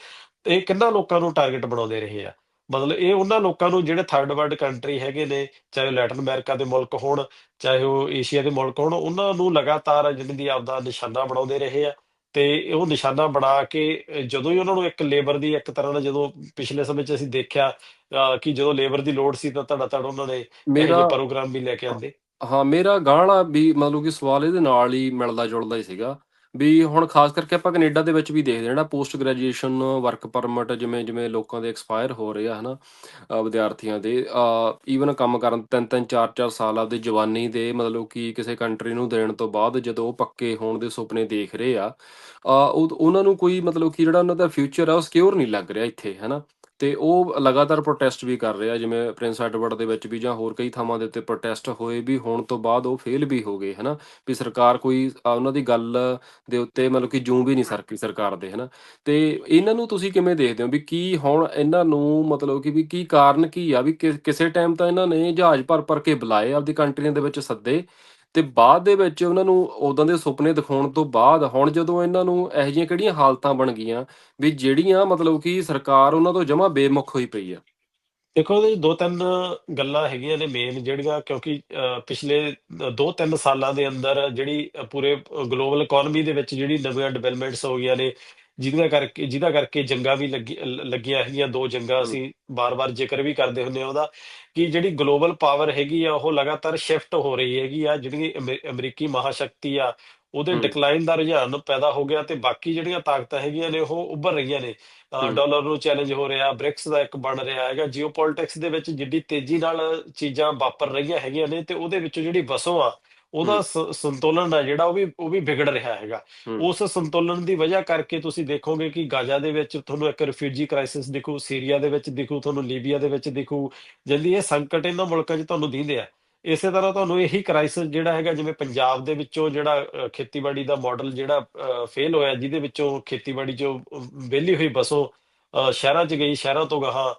ਇਹ ਕਿੰਨਾ ਲੋਕਾਂ ਨੂੰ ਟਾਰਗੇਟ ਬਣਾਉਂਦੇ ਰਹੇ ਆ। ਮਤਲਬ ਇਹ ਉਹਨਾਂ ਲੋਕਾਂ ਨੂੰ ਜਿਹੜੇ ਥਰਡ ਵਰਲਡ ਕੰਟਰੀ ਹੈਗੇ ਨੇ ਚਾਹੇ ਲੈਟਨ ਅਮਰੀਕਾ ਦੇ ਮੁਲਕ ਹੋਣ ਚਾਹੇ ਉਹ ਏਸ਼ੀਆ ਦੇ ਮੁਲਕ ਹੋਣ ਉਹਨਾਂ ਨੂੰ ਲਗਾਤਾਰ ਜਿਹਨਾਂ ਦੀ ਆਪਦਾ ਨਿਸ਼ਾਨਾ ਬਣਾਉਂਦੇ ਰਹੇ ਆ। ਤੇ ਉਹ ਨਿਸ਼ਾਨਾ ਬਣਾ ਕੇ ਜਦੋਂ ਹੀ ਉਹਨਾਂ ਨੂੰ ਇੱਕ ਲੇਬਰ ਦੀ ਇੱਕ ਤਰ੍ਹਾਂ ਨਾਲ ਜਦੋਂ ਪਿਛਲੇ ਸਮੇਂ 'ਚ ਅਸੀਂ ਦੇਖਿਆ ਕਿ ਜਦੋਂ ਲੇਬਰ ਦੀ ਲੋੜ ਸੀ ਤਾਂ ਧੜਾ ਧੜ ਉਹਨਾਂ ਨੇ ਮੇਰਾ ਪ੍ਰੋਗਰਾਮ ਵੀ ਲੈ ਕੇ ਆਂਦੇ ਹਾਂ ਮੇਰਾ ਗਾਣਾ ਵੀ ਮਤਲਬ ਕਿ ਸਵਾਲ ਇਹਦੇ ਨਾਲ ਹੀ ਮਿਲਦਾ ਜੁਲਦਾ ਹੀ ਸੀਗਾ। ਵੀ ਹੁਣ ਖਾਸ ਕਰਕੇ ਆਪਾਂ ਕੈਨੇਡਾ ਦੇ ਵਿੱਚ ਵੀ ਦੇਖਦੇ ਹਾਂ ਨਾ ਪੋਸਟ ਗ੍ਰੈਜੂਏਸ਼ਨ ਵਰਕ ਪਰਮਿਟ ਜਿਵੇਂ ਜਿਵੇਂ ਲੋਕਾਂ ਦੇ ਐਕਸਪਾਇਰ ਹੋ ਰਹੇ ਆ ਹਨਾ ਅ, ਵਿਦਿਆਰਥੀਆਂ ਦੇ ਈਵਨ ਕੰਮ ਕਰਨ ਤਿੰਨ ਤਿੰਨ ਚਾਰ ਚਾਰ ਸਾਲ ਆਪਦੀ ਜਵਾਨੀ ਦੇ ਮਤਲਬ ਕਿ ਕਿਸੇ ਕੰਟਰੀ ਨੂੰ ਦੇਣ ਤੋਂ ਬਾਅਦ ਜਦੋਂ ਉਹ ਪੱਕੇ ਹੋਣ ਦੇ ਸੁਪਨੇ ਦੇਖ ਰਹੇ ਆ ਉਹ ਉਹਨਾਂ ਨੂੰ ਕੋਈ ਮਤਲਬ ਕਿ ਜਿਹੜਾ ਉਹਨਾਂ ਦਾ ਫਿਊਚਰ ਆ ਉਹ ਸਿਕਿਉਰ ਨਹੀਂ ਲੱਗ ਰਿਹਾ ਇੱਥੇ ਹਨਾ। ਤੇ ਉਹ ਲਗਾਤਾਰ ਪ੍ਰੋਟੈਸਟ ਵੀ ਕਰ ਰਿਹਾ, ਜਿਵੇਂ ਪ੍ਰਿੰਸ ਐਡਵਰਡ ਦੇ ਵਿੱਚ ਵੀ ਜਾਂ ਹੋਰ ਕਈ ਥਾਵਾਂ ਦੇ ਉੱਤੇ ਪ੍ਰੋਟੈਸਟ ਹੋਏ ਵੀ, ਹੋਣ ਤੋਂ ਬਾਅਦ ਉਹ ਫੇਲ ਵੀ ਹੋ ਗਏ, ਹਨਾ? ਵੀ ਸਰਕਾਰ ਕੋਈ ਉਹਨਾਂ ਦੀ ਗੱਲ ਦੇ ਉੱਤੇ ਮਤਲਬ ਕਿ ਜੂੰ ਵੀ ਨਹੀਂ ਸਰਕੀ ਸਰਕਾਰ ਦੇ, ਹਨਾ? ਤੇ ਇਹਨਾਂ ਨੂੰ ਤੁਸੀਂ ਕਿਵੇਂ ਦੇਖਦੇ ਹੋ ਵੀ ਕੀ ਹੁਣ ਇਹਨਾਂ ਨੂੰ ਮਤਲਬ ਕਿ ਵੀ ਕੀ ਕਾਰਨ ਕੀ ਆ? ਵੀ ਕਿਸੇ ਟਾਈਮ ਤਾਂ ਇਹਨਾਂ ਨੇ ਜਹਾਜ਼ ਭਰ ਭਰ ਕੇ ਬੁਲਾਏ, ਆਪਦੀ ਕੰਟਰੀਆਂ ਦੇ ਵਿੱਚ ਸੱਦੇ ਤੇ ਬਾਅਦ ਦੇ ਵਿੱਚ ਉਹਨਾਂ ਨੂੰ ਉਦਾਂ ਦੇ ਸੁਪਨੇ ਦਿਖਾਉਣ ਤੋਂ ਬਾਅਦ ਹੁਣ ਜਦੋਂ ਇਹਨਾਂ ਨੂੰ ਇਹੋ ਜਿਹੀਆਂ ਕਿਹੜੀਆਂ ਹਾਲਤਾਂ ਬਣ ਗਈਆਂ ਵੀ ਜਿਹੜੀਆਂ ਮਤਲਬ ਕਿ ਸਰਕਾਰ ਉਹਨਾਂ ਤੋਂ ਜਮਾ ਬੇਮੁਖ ਹੋਈ ਪਈ ਆ। ਦੇਖੋ ਇਹਦੇ ਦੋ ਤਿੰਨ ਗੱਲਾਂ ਹੈਗੀਆਂ ਨੇ ਮੇਨ ਜਿਹੜੀਆਂ ਕਿਉਂਕਿ ਪਿਛਲੇ 2-3 ਸਾਲਾਂ ਦੇ ਅੰਦਰ ਜਿਹੜੀ ਪੂਰੇ ਗਲੋਬਲ ਇਕਨੋਮੀ ਦੇ ਵਿੱਚ ਜਿਹੜੀ ਨਵੀਆਂ ਡਿਵੈਲਪਮੈਂਟਸ ਹੋ ਗਈਆਂ ਨੇ, ਜਿਹਦੇ ਕਰਕੇ, ਜਿਹਦਾ ਕਰਕੇ ਜੰਗਾਂ ਵੀ ਲੱਗੀ ਲੱਗੀਆਂ ਹੈਗੀਆਂ, ਦੋ ਜੰਗਾਂ ਅਸੀਂ ਬਾਰ-ਬਾਰ ਜ਼ਿਕਰ ਵੀ ਕਰਦੇ ਹੁੰਦੇ ਆ ਉਹਦਾ। ਕਿ ਜਿਹੜੀ ਗਲੋਬਲ ਪਾਵਰ ਹੈਗੀ ਆ ਉਹ ਲਗਾਤਾਰ ਸ਼ਿਫਟ ਹੋ ਰਹੀ ਹੈਗੀ ਆ ਜਿਹੜੀ ਅਮੇ- ਅਮਰੀਕੀ ਮਹਾਸ਼ਕਤੀ ਆ ਉਹਦੇ ਡਿਕਲਾਈਨ ਦਾ ਰੁਝਾਨ ਪੈਦਾ ਹੋ ਗਿਆ ਤੇ ਬਾਕੀ ਜਿਹੜੀਆਂ ਤਾਕਤਾਂ ਹੈਗੀਆਂ ਨੇ ਉਹ ਉੱਭਰ ਰਹੀਆਂ ਨੇ। ਡਾਲਰ ਨੂੰ ਚੈਲੰਜ ਹੋ ਰਿਹਾ ਬ੍ਰਿਕਸ ਦਾ ਇੱਕ ਬਣ ਰਿਹਾ ਹੈਗਾ। ਜੀਓਪੋਲਿਟਿਕਸ ਦੇ ਵਿੱਚ ਜਿੱਡੀ ਤੇਜ਼ੀ ਨਾਲ ਚੀਜ਼ਾਂ ਵਾਪਰ ਰਹੀਆਂ ਹੈਗੀਆਂ ਨੇ ਤੇ ਉਹਦੇ ਵਿੱਚ ਜਿਹੜੀ ਵਸੋਂ ਆ ਉਹਦਾ ਸ- ਸੰਤੁਲਨ ਆ ਜਿਹੜਾ ਉਹ ਵੀ ਉਹ ਵੀ ਵਿਗੜ ਰਿਹਾ ਹੈਗਾ। ਹੂੰ। ਉਸ ਸੰਤੁਲਨ ਦੀ ਵਜ੍ਹਾ ਕਰਕੇ ਤੁਸੀਂ ਦੇਖੋਗੇ ਕਿ ਗਾਜ਼ਾ ਦੇ ਵਿੱਚ ਤੁਹਾਨੂੰ ਇੱਕ ਰਿਫਿਊਜੀ ਕ੍ਰਾਈਸਿਸ ਦਿਖੂ ਸੀਰੀਆ ਦੇ ਵਿੱਚ ਦਿਖੂ ਤੁਹਾਨੂੰ ਲੀਬੀਆ ਦੇ ਵਿੱਚ ਦਿਖੂ। ਜਲਦੀ ਇਹ ਸੰਕਟ ਇਹਨਾਂ ਮੁਲਕਾਂ 'ਚ ਤੁਹਾਨੂੰ ਦਿਖਦੇ ਆ। ਇਸੇ ਤਰ੍ਹਾਂ ਤੁਹਾਨੂੰ ਇਹੀ ਕ੍ਰਾਈਸਿਸ ਜਿਹੜਾ ਹੈਗਾ ਜਿਵੇਂ ਪੰਜਾਬ ਦੇ ਵਿੱਚੋਂ ਜਿਹੜਾ ਅ, ਖੇਤੀਬਾੜੀ ਦਾ ਮਾਡਲ ਜਿਹੜਾ ਫੇਲ ਹੋਇਆ ਜਿਹਦੇ ਵਿੱਚੋਂ ਖੇਤੀਬਾੜੀ 'ਚੋਂ ਵਿਹਲੀ ਹੋਈ ਵਸੋਂ ਸ਼ਹਿਰਾਂ 'ਚ ਗਈ ਸ਼ਹਿਰਾਂ ਤੋਂ ਗਾਹਾਂ